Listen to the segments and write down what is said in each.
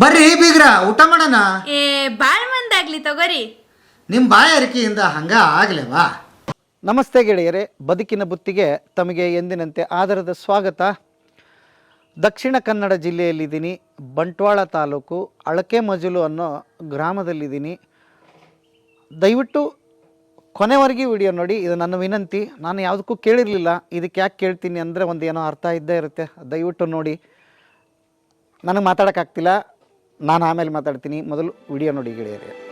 ಬರ್ರಿ ಬೀಗ್ರ ಊಟ ಮಾಡೋಣ. ಏ ಬಾಳ್ ಮಂದಾಗ್ಲಿ ತಗೋರಿ. ನಿಮ್ಮ ಬಾಯಾರಿಕೆಯಿಂದ ಹಂಗ ಆಗ್ಲೇವಾ? ನಮಸ್ತೆ ಗೆಳೆಯರೇ ಬದುಕಿನ ಬುತ್ತಿಗೆ ತಮಗೆ ಎಂದಿನಂತೆ ಆದರದ ಸ್ವಾಗತ. ದಕ್ಷಿಣ ಕನ್ನಡ ಜಿಲ್ಲೆಯಲ್ಲಿದ್ದೀನಿ ಬಂಟ್ವಾಳ ತಾಲೂಕು ಅಳಕೆ ಮಜಲು ಅನ್ನೋ ಗ್ರಾಮದಲ್ಲಿದ್ದೀನಿ. ದಯವಿಟ್ಟು ಕೊನೆವರೆಗೆ ವಿಡಿಯೋ ನೋಡಿ ಇದು ನನ್ನ ವಿನಂತಿ. ನಾನು ಯಾವುದಕ್ಕೂ ಕೇಳಿರಲಿಲ್ಲ ಇದಕ್ಕೆ ಯಾಕೆ ಕೇಳ್ತೀನಿ ಅಂದರೆ ಒಂದು ಏನೋ ಅರ್ಥ ಇದ್ದೇ ಇರುತ್ತೆ. ದಯವಿಟ್ಟು ನೋಡಿ. ನನಗೆ ಮಾತಾಡೋಕ್ಕಾಗ್ತಿಲ್ಲ. ನಾನು ಆಮೇಲೆ ಮಾತಾಡ್ತೀನಿ. ಮೊದಲು ವಿಡಿಯೋ ನೋಡಿ ಗೆಳೆಯರೇ.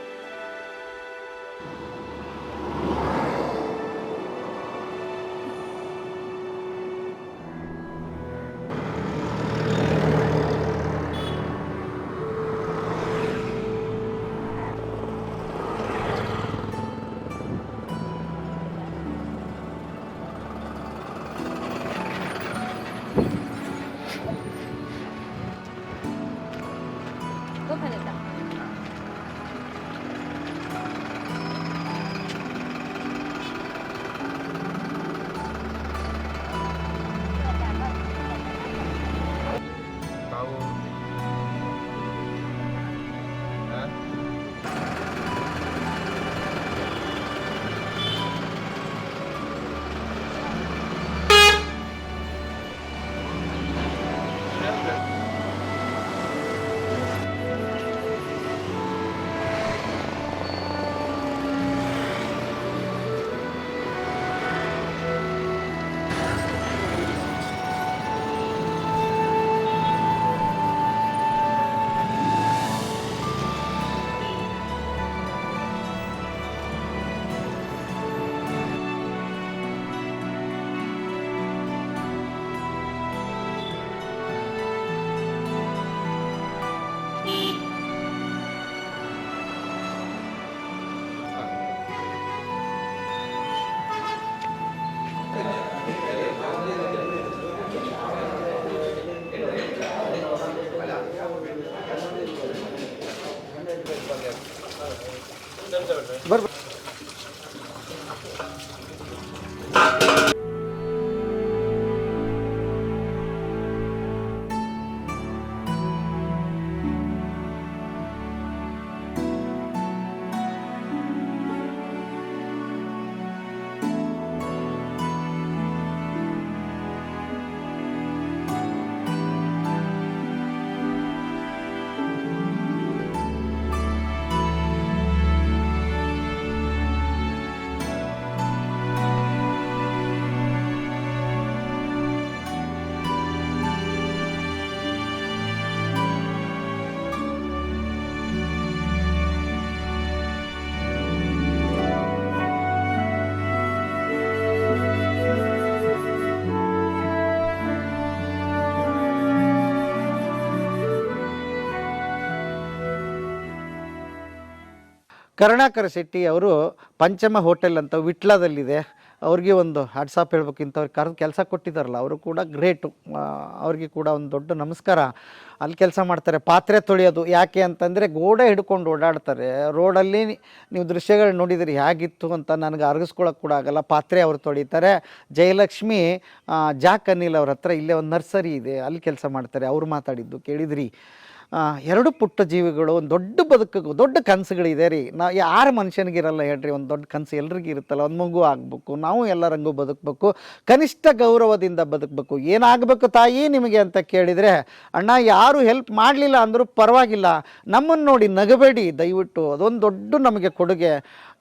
ಕರುಣಾಕರ ಶೆಟ್ಟಿ ಅವರು ಪಂಚಮ ಹೋಟೆಲ್ ಅಂತ ವಿಟ್ಲದಲ್ಲಿದೆ. ಅವ್ರಿಗೆ ಒಂದು ಹ್ಯಾಟ್ಸಾಪ್ ಹೇಳ್ಬೇಕು ಇಂಥವ್ರಿಗೆ ಕರೆದು ಕೆಲಸ ಕೊಟ್ಟಿದ್ದಾರಲ್ಲ, ಅವರು ಕೂಡ ಗ್ರೇಟು ಅವ್ರಿಗೆ ಕೂಡ ಒಂದು ದೊಡ್ಡ ನಮಸ್ಕಾರ. ಅಲ್ಲಿ ಕೆಲಸ ಮಾಡ್ತಾರೆ. ಪಾತ್ರೆ ತೊಳೆಯೋದು ಯಾಕೆ ಅಂತಂದರೆ ಗೋಡೆ ಹಿಡ್ಕೊಂಡು ಓಡಾಡ್ತಾರೆ. ರೋಡಲ್ಲಿ ನೀವು ದೃಶ್ಯಗಳು ನೋಡಿದರೆ, ಹೇಗಿತ್ತು ಅಂತ ನನಗೆ ಅರಗಿಸ್ಕೊಳಕ್ಕೆ ಕೂಡ ಆಗಲ್ಲ. ಪಾತ್ರೆ ಅವರು ತೊಳಿತಾರೆ. ಜಯಲಕ್ಷ್ಮಿ ಜಾಕ್ ಅನಿಲ್ ಅವ್ರ ಹತ್ರ ಇಲ್ಲೇ ಒಂದು ನರ್ಸರಿ ಇದೆ. ಅಲ್ಲಿ ಕೆಲಸ ಮಾಡ್ತಾರೆ. ಅವ್ರು ಮಾತಾಡಿದ್ದು ಕೇಳಿದ್ರಿ. ಎರಡು ಪುಟ್ಟ ಜೀವಿಗಳು, ಒಂದು ದೊಡ್ಡ ಬದುಕಿಗೂ ದೊಡ್ಡ ಕನಸುಗಳಿದೆ ರೀ. ನಾವು ಯಾರು ಮನುಷ್ಯನಿಗಿರಲ್ಲ ಹೇಳ್ರಿ, ಒಂದು ದೊಡ್ಡ ಕನಸು ಎಲ್ರಿಗೂ ಇರುತ್ತಲ್ಲ, ಒಂದು ಮಗು ಆಗಬೇಕು, ನಾವು ಎಲ್ಲರಂಗೂ ಬದುಕಬೇಕು, ಕನಿಷ್ಠ ಗೌರವದಿಂದ ಬದುಕಬೇಕು. ಏನಾಗಬೇಕು ತಾಯಿ ನಿಮಗೆ ಅಂತ ಕೇಳಿದರೆ, ಅಣ್ಣ, ಯಾರು ಹೆಲ್ಪ್ ಮಾಡಲಿಲ್ಲ ಅಂದರೂ ಪರವಾಗಿಲ್ಲ. ನಮ್ಮನ್ನು ನೋಡಿ ನಗಬೇಡಿ, ದಯವಿಟ್ಟು ಅದೊಂದು ದೊಡ್ಡ ನಮಗೆ ಕೊಡುಗೆ.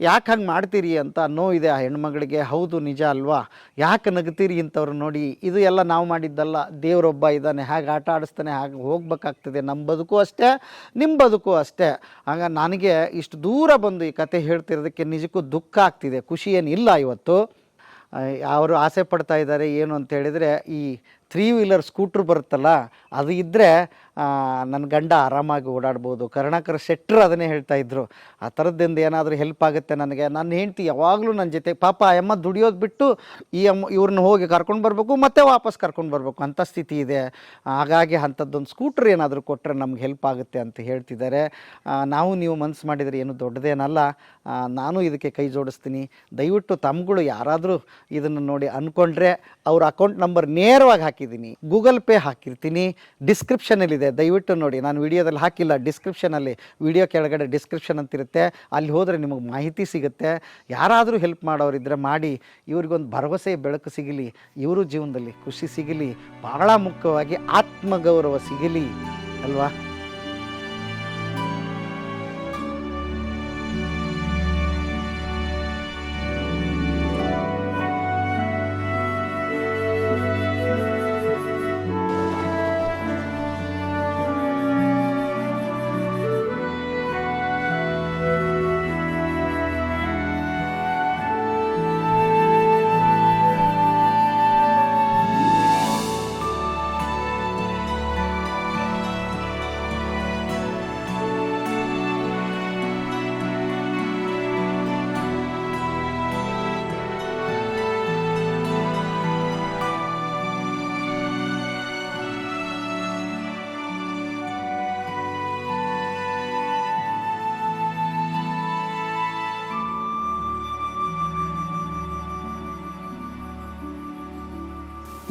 ಯಾಕೆ ಹಂಗೆ ಮಾಡ್ತೀರಿ ಅಂತ ನೋವಿದೆ ಆ ಹೆಣ್ಮಗಳಿಗೆ. ಹೌದು, ನಿಜ ಅಲ್ವಾ? ಯಾಕೆ ನಗ್ತೀರಿ ಇಂಥವ್ರು ನೋಡಿ? ಇದು ಎಲ್ಲ ನಾವು ಮಾಡಿದ್ದಲ್ಲ. ದೇವರೊಬ್ಬ ಇದ್ದಾನೆ, ಹೇಗೆ ಆಟ ಆಡಿಸ್ತಾನೆ, ಹಾಗೆ ಹೋಗ್ಬೇಕಾಗ್ತದೆ. ನಮ್ಮ ಬದುಕು ಅಷ್ಟೇ ನಿಮ್ಮ ಬದುಕು ಅಷ್ಟೇ. ಆಗ ನನಗೆ ಇಷ್ಟು ದೂರ ಬಂದು ಈ ಕತೆ ಹೇಳ್ತಿರೋದಕ್ಕೆ ನಿಜಕ್ಕೂ ದುಃಖ ಆಗ್ತಿದೆ. ಖುಷಿ ಏನಿಲ್ಲ ಇವತ್ತು. ಅವರು ಆಸೆ ಪಡ್ತಾ ಇದ್ದಾರೆ, ಏನು ಅಂತ ಹೇಳಿದರೆ ಈ ತ್ರೀ ವೀಲರ್ ಸ್ಕೂಟ್ರ್ ಬರುತ್ತಲ್ಲ, ಅದು ಇದ್ದರೆ ನನ್ನ ಗಂಡ ಆರಾಮಾಗಿ ಓಡಾಡ್ಬೋದು. ಕರುಣಾಕರ ಶೆಟ್ಟರು ಅದನ್ನೇ ಹೇಳ್ತಾ ಇದ್ರು. ಆ ಥರದ್ದಿಂದ ಏನಾದರೂ ಹೆಲ್ಪ್ ಆಗುತ್ತೆ ನನಗೆ? ನನ್ನ ಹೆಂಡ್ತಿ ಯಾವಾಗಲೂ ನನ್ನ ಜೊತೆ, ಪಾಪ, ಆ ಅಮ್ಮ ದುಡಿಯೋದು ಬಿಟ್ಟು ಈ ಅಮ್ಮ ಇವ್ರನ್ನ ಹೋಗಿ ಕರ್ಕೊಂಡು ಬರಬೇಕು, ಮತ್ತೆ ವಾಪಸ್ ಕರ್ಕೊಂಡು ಬರಬೇಕು. ಅಂಥ ಸ್ಥಿತಿ ಇದೆ. ಹಾಗಾಗಿ ಅಂಥದ್ದೊಂದು ಸ್ಕೂಟ್ರ್ ಏನಾದರೂ ಕೊಟ್ಟರೆ ನಮ್ಗೆ ಹೆಲ್ಪ್ ಆಗುತ್ತೆ ಅಂತ ಹೇಳ್ತಿದ್ದಾರೆ. ನಾವು ನೀವು ಮನಸ್ಸು ಮಾಡಿದರೆ ಏನು ದೊಡ್ಡದೇನಲ್ಲ. ನಾನು ಇದಕ್ಕೆ ಕೈ ಜೋಡಿಸ್ತೀನಿ. ದಯವಿಟ್ಟು ತಮ್ಗಳು ಯಾರಾದರೂ ಇದನ್ನು ನೋಡಿ ಅಂದ್ಕೊಂಡ್ರೆ ಅವ್ರ ಅಕೌಂಟ್ ನಂಬರ್ ನೇರವಾಗಿ ಹಾಕಿ ಹಾಕಿದ್ದೀನಿ. ಗೂಗಲ್ ಪೇ ಹಾಕಿರ್ತೀನಿ. ಡಿಸ್ಕ್ರಿಪ್ಷನಲ್ಲಿದೆ ದಯವಿಟ್ಟು ನೋಡಿ. ನಾನು ವಿಡಿಯೋದಲ್ಲಿ ಹಾಕಿಲ್ಲ. ಡಿಸ್ಕ್ರಿಪ್ಷನಲ್ಲಿ ವಿಡಿಯೋ ಕೆಳಗಡೆ ಡಿಸ್ಕ್ರಿಪ್ಷನ್ ಅಂತಿರುತ್ತೆ. ಅಲ್ಲಿ ಹೋದರೆ ನಿಮಗೆ ಮಾಹಿತಿ ಸಿಗುತ್ತೆ. ಯಾರಾದರೂ ಹೆಲ್ಪ್ ಮಾಡೋರಿದ್ದರೆ ಮಾಡಿ. ಇವ್ರಿಗೊಂದು ಭರವಸೆ, ಬೆಳಕು ಸಿಗಲಿ. ಇವರು ಜೀವನದಲ್ಲಿ ಖುಷಿ ಸಿಗಲಿ. ಬಹಳ ಮುಖ್ಯವಾಗಿ ಆತ್ಮಗೌರವ ಸಿಗಲಿ. ಅಲ್ವಾ?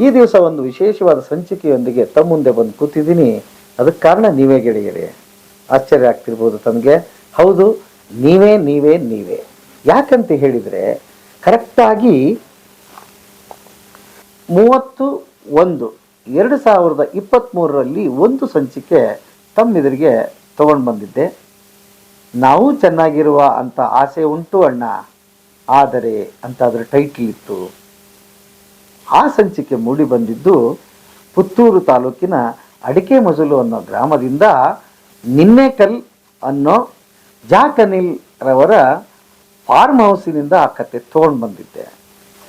ಈ ದಿವಸ ಒಂದು ವಿಶೇಷವಾದ ಸಂಚಿಕೆಯೊಂದಿಗೆ ತಮ್ಮ ಮುಂದೆ ಬಂದು ಕೂತಿದ್ದೀನಿ. ಅದಕ್ಕೆ ಕಾರಣ ನೀವೇ ಗೆಳೆಯರೆ. ಆಶ್ಚರ್ಯ ಆಗ್ತಿರ್ಬೋದು ತಮಗೆ. ಹೌದು, ನೀವೇ ನೀವೇ ನೀವೇ. ಯಾಕಂತ ಹೇಳಿದರೆ, ಕರೆಕ್ಟಾಗಿ ಮೂವತ್ತು ಒಂದು, ಎರಡು ಸಾವಿರದ ಇಪ್ಪತ್ತ್ಮೂರರಲ್ಲಿ ಒಂದು ಸಂಚಿಕೆ ತಮ್ಮೆದುರಿಗೆ ತಗೊಂಡು ಬಂದಿದ್ದೆ. ನಾವು ಚೆನ್ನಾಗಿರುವ ಅಂತ ಆಸೆ ಉಂಟು ಅಣ್ಣ. ಆದರೆ ಅಂತ ಅದರ ಟೈಟ್ಲ್ ಇತ್ತು. ಆ ಸಂಚಿಕೆ ಮೂಡಿ ಬಂದಿದ್ದು ಪುತ್ತೂರು ತಾಲೂಕಿನ ಅಡಿಕೆ ಮಜಲು ಅನ್ನೋ ಗ್ರಾಮದಿಂದ ನಿನ್ನೆಕಲ್ ಅನ್ನೋ ಜಾಕನಿಲ್ ರವರ ಫಾರ್ಮ್ ಹೌಸಿನಿಂದ ಆ ಕತೆ ತೊಗೊಂಡು ಬಂದಿದ್ದೆ.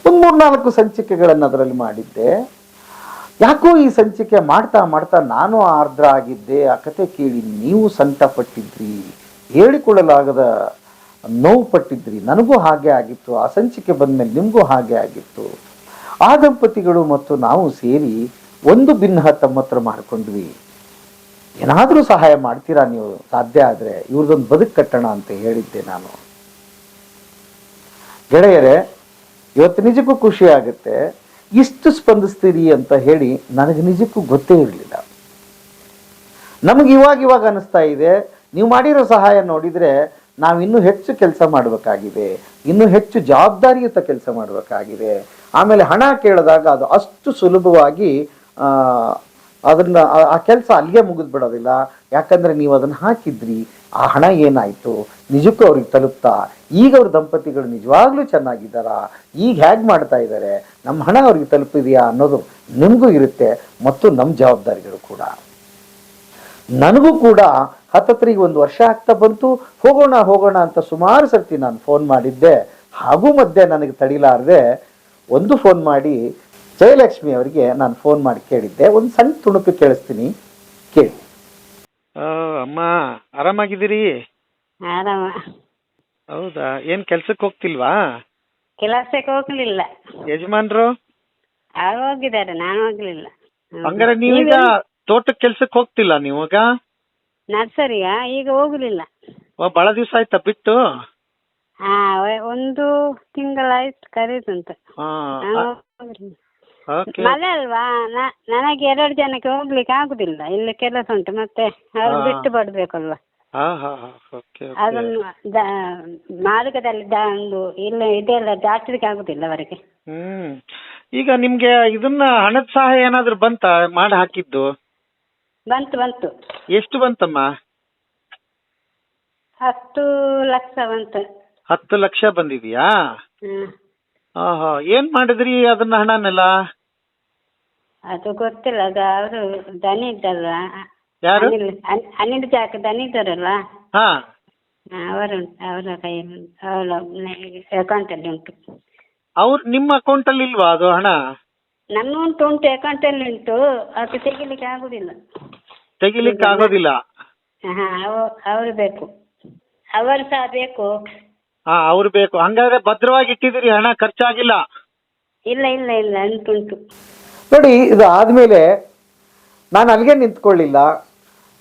ಒಂದು ಮೂರ್ನಾಲ್ಕು ಸಂಚಿಕೆಗಳನ್ನು ಅದರಲ್ಲಿ ಮಾಡಿದ್ದೆ. ಯಾಕೋ ಈ ಸಂಚಿಕೆ ಮಾಡ್ತಾ ಮಾಡ್ತಾ ನಾನು ಆರ್ದ್ರ ಆಗಿದ್ದೆ, ಆ ಕತೆ ಕೇಳಿ ನೀವು ಸಂಕಟ ಪಟ್ಟಿದ್ರಿ ಹೇಳಿಕೊಳ್ಳಲಾಗದ ನೋವು ಪಟ್ಟಿದ್ರಿ, ನನಗೂ ಹಾಗೆ ಆಗಿತ್ತು, ಆ ಸಂಚಿಕೆ ಬಂದಮೇಲೆ ನಿಮಗೂ ಹಾಗೆ ಆಗಿತ್ತು. ಆ ದಂಪತಿಗಳು ಮತ್ತು ನಾವು ಸೇರಿ ಒಂದು ಭಿನ್ನ ತಮ್ಮ ಹತ್ರ ಮಾಡಿಕೊಂಡ್ವಿ. ಏನಾದರೂ ಸಹಾಯ ಮಾಡ್ತೀರಾ ನೀವು? ಸಾಧ್ಯ ಆದರೆ ಇವ್ರದೊಂದು ಬದುಕು ಕಟ್ಟೋಣ ಅಂತ ಹೇಳಿದ್ದೆ ನಾನು. ಗೆಳೆಯರೇ, ಇವತ್ತು ನಿಜಕ್ಕೂ ಖುಷಿ ಆಗುತ್ತೆ. ಇಷ್ಟು ಸ್ಪಂದಿಸ್ತೀರಿ ಅಂತ ಹೇಳಿ ನನಗೆ ನಿಜಕ್ಕೂ ಗೊತ್ತೇ ಇರಲಿಲ್ಲ. ನಮಗೆ ಇವಾಗ ಇವಾಗ ಅನಿಸ್ತಾ ಇದೆ, ನೀವು ಮಾಡಿರೋ ಸಹಾಯ ನೋಡಿದರೆ ನಾವು ಇನ್ನೂ ಹೆಚ್ಚು ಕೆಲಸ ಮಾಡಬೇಕಾಗಿದೆ, ಇನ್ನೂ ಹೆಚ್ಚು ಜವಾಬ್ದಾರಿಯುತ ಕೆಲಸ ಮಾಡಬೇಕಾಗಿದೆ. ಆಮೇಲೆ ಹಣ ಕೇಳಿದಾಗ ಅದು ಅಷ್ಟು ಸುಲಭವಾಗಿ ಅದನ್ನ, ಆ- ಆ ಕೆಲಸ ಅಲ್ಲಿಗೆ ಮುಗಿದು ಬಿಡೋದಿಲ್ಲ. ಯಾಕಂದ್ರೆ ನೀವು ಅದನ್ನು ಹಾಕಿದ್ರಿ. ಆ ಹಣ ಏನಾಯ್ತು? ನಿಜಕ್ಕೂ ಅವ್ರಿಗೆ ತಲುಪ್ತಾ? ಈಗ ಅವ್ರ ದಂಪತಿಗಳು ನಿಜವಾಗ್ಲೂ ಚೆನ್ನಾಗಿದ್ದಾರಾ? ಈಗ ಹೇಗೆ ಮಾಡ್ತಾ ಇದ್ದಾರೆ ನಮ್ಮ ಹಣ ಅವ್ರಿಗೆ ತಲುಪಿದೆಯಾ ಅನ್ನೋದು ನಿಮಗೂ ಇರುತ್ತೆ, ಮತ್ತು ನಮ್ಮ ಜವಾಬ್ದಾರಿಗಳು ಕೂಡ. ನನಗೂ ಕೂಡ ಹತ್ತತ್ರಿಗೆ ಒಂದು ವರ್ಷ ಆಗ್ತಾ ಬಂತು. ಹೋಗೋಣ ಹೋಗೋಣ ಅಂತ ಸುಮಾರು ಸರ್ತಿ ನಾನು ಫೋನ್ ಮಾಡಿದ್ದೆ. ಹಾಗೂ ಮಧ್ಯೆ ನನಗೆ ತಡಿಲಾರದೆ ಒಂದು ಫೋನ್ ಮಾಡಿ ಜಯಲಕ್ಷ್ಮಿ ಅವರಿಗೆ ನಾನು ಫೋನ್ ಮಾಡಿ ಕೇಳಿದ್ದೆ. ಒಂದು ಸಣ್ಣ ತುಣುಕು ಕೇಳಿಸ್ತೀನಿ. ಕೇಳಿ. ಅಮ್ಮ ಆರಾಮಾಗಿದ್ದೀರಿ? ಆರಾಮ. ಹೌದಾ? ಏನು ಕೆಲ್ಸಕ್ಕೆ ಹೋಗ್ತಿಲ್ವಾ? ಕೆಲಸಕ್ಕೆ ಹೋಗ್ಲಿಲ್ಲ. ಯಜಮಾನ್ರು? ಅವ್ರು ಹೋಗಿದ್ದಾರೆ ನಾನು ಹೋಗ್ಲಿಲ್ಲ. ಹಂಗಾರೆ ನೀವೀಗ ತೋಟಕ್ಕೆ ಕೆಲ್ಸಕ್ಕೆ ಹೋಗ್ತಿಲ್ಲ ನೀವಾಗ ನರ್ಸರಿಯಾ ಈಗ ಹೋಗ್ಲಿಲ್ಲ. ಓ ಬಹಳ ದಿವಸ ಆಯ್ತಾ ಬಿಟ್ಟು? ಹಾ ಒಂದು ತಿಂಗಳಾಯ್ತು ಕರೀತಂತೆ ಮಳೆ ಅಲ್ವಾ? ನ- ನನಗೆ ಎರಡು ಜನಕ್ಕೆ ಹೋಗ್ಲಿಕ್ಕೆ ಆಗುದಿಲ್ಲ. ಇಲ್ಲಿ ಕೆಲಸ ಉಂಟು ಮತ್ತೆ ಅವ್ರು ಬಿಟ್ಟು ಓಕೆ ಅದನ್ನು ಮಾರ್ಗದಲ್ಲಿ ಒಂದು ಇಲ್ಲ ಇದೆಲ್ಲ ದಾಟಲಿಕ್ಕೆ ಆಗುದಿಲ್ಲ ಅವರಿಗೆ. ಹ್ಮ್. ಈಗ ನಿಮ್ಗೆ ಇದನ್ನ ಹಣದ ಸಹಾಯ ಏನಾದ್ರು ಬಂತ ಮಾಡಿ ಹಾಕಿದ್ದು? ಬಂತು ಬಂತು. ಎಷ್ಟು ಬಂತಮ್ಮ? ಹತ್ತು ಲಕ್ಷ ಬಂತು. ಹತ್ತು ಲಕ್ಷ ಬಂದಿದ್ಯಾ? ಹ್ಮ್. ಆಹಾ ಏನ್ ಮಾಡಿದ್ರಿ ಅದನ್ನ ಹಣನೆಲ್ಲ? ಅದು ಗೊತ್ತಿಲ್ಲ ಅದು ಅವರು ದನಿ ಇದ್ದಲ್ಲ ಯಾರು? ಅನಿಲ್ ಅನ್- ಅನಿಲ್ ಜಾಕ ದನಿ ಇದ್ದಾರಲ್ಲ ಹಾ. ಅವರು ಅವರ ಕೈಯಲ್ಲಿ ಅಕೌಂಟ್ ಅಲ್ಲಿ ಉಂಟು. ಅವ್ರ ನಿಮ್ಮ ಅಕೌಂಟ್ ಅಲ್ಲಿ ಇಲ್ವಾ ಅದು ಹಣ? ನನ್ನ ಉಂಟು ಉಂಟು ಅಕೌಂಟ್ ಅಲ್ಲಿ ಉಂಟು. ಅದು ತೆಗಿಲಿಕ್ಕೆ ಆಗುದಿಲ್ಲ. ತೆಗಿಲಿಕ್ಕೆ ಆಗೋದಿಲ್ಲ. ಹಾ ಅವ- ಅವರು ಬೇಕು. ಅವರು ಸಹ ಬೇಕು. ಹಾ ಅವ್ರು ಬೇಕು. ಹಂಗಾದ್ರೆ ಭದ್ರವಾಗಿ ಇಟ್ಟಿದ್ದೀರಿ ಹಣ ಖರ್ಚಾಗಿಲ್ಲ. ಇಲ್ಲ ಇಲ್ಲ ಇಲ್ಲ ಉಂಟು ಉಂಟು ನೋಡಿ ಇದು ಆದಮೇಲೆ ನಾನು ಅಲ್ಲಿಗೆ ನಿಂತ್ಕೊಳ್ಳಿಲ್ಲ.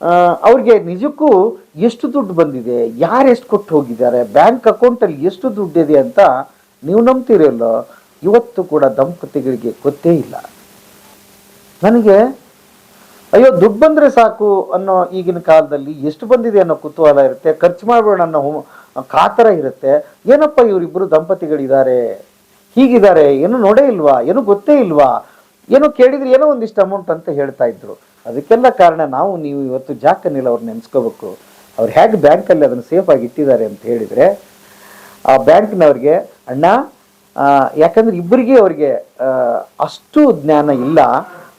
ಆ, ಅವ್ರಿಗೆ ನಿಜಕ್ಕೂ ಎಷ್ಟು ದುಡ್ಡು ಬಂದಿದೆ? ಯಾರು ಎಷ್ಟು ಕೊಟ್ಟು ಹೋಗಿದ್ದಾರೆ? ಬ್ಯಾಂಕ್ ಅಕೌಂಟಲ್ಲಿ ಎಷ್ಟು ದುಡ್ಡಿದೆ ಅಂತ ನೀವು ನಂಬ್ತೀರಲ್ಲೋ. ಇವತ್ತು ಕೂಡ ದಂಪತಿಗಳಿಗೆ ಗೊತ್ತೇ ಇಲ್ಲ. ನನಗೆ ಅಯ್ಯೋ ದುಡ್ಡು ಬಂದ್ರೆ ಸಾಕು ಅನ್ನೋ ಈಗಿನ ಕಾಲದಲ್ಲಿ ಎಷ್ಟು ಬಂದಿದೆ ಅನ್ನೋ ಕುತೂಹಲ ಇರುತ್ತೆ. ಖರ್ಚು ಮಾಡಬೇಡ ಅನ್ನೋ ಹು- ಕಾತರ ಇರುತ್ತೆ. ಏನಪ್ಪ ಇವರಿಬ್ಬರು ದಂಪತಿಗಳಿದ್ದಾರೆ? ಹೀಗಿದ್ದಾರೆ, ಏನು ನೋಡೇ ಇಲ್ವಾ? ಏನು ಗೊತ್ತೇ ಇಲ್ವಾ? ಏನೋ ಕೇಳಿದ್ರೆ ಏನೋ ಒಂದಿಷ್ಟು ಅಮೌಂಟ್ ಅಂತ ಹೇಳ್ತಾ ಇದ್ರು. ಅದಕ್ಕೆಲ್ಲ ಕಾರಣ ನಾವು, ನೀವು ಇವತ್ತು ಜಾಕನಿಲ್ ಅವ್ರು ನೆನೆಸ್ಕೋಬೇಕು. ಅವ್ರು ಹೇಗೆ ಬ್ಯಾಂಕಲ್ಲಿ ಅದನ್ನು ಸೇಫ್ ಆಗಿ ಇಟ್ಟಿದ್ದಾರೆ ಅಂತ ಹೇಳಿದ್ರೆ, ಆ ಬ್ಯಾಂಕ್ನವ್ರಿಗೆ, ಅಣ್ಣ ಯಾಕಂದ್ರೆ ಇಬ್ಬರಿಗೆ ಅವ್ರಿಗೆ ಅಷ್ಟು ಜ್ಞಾನ ಇಲ್ಲ.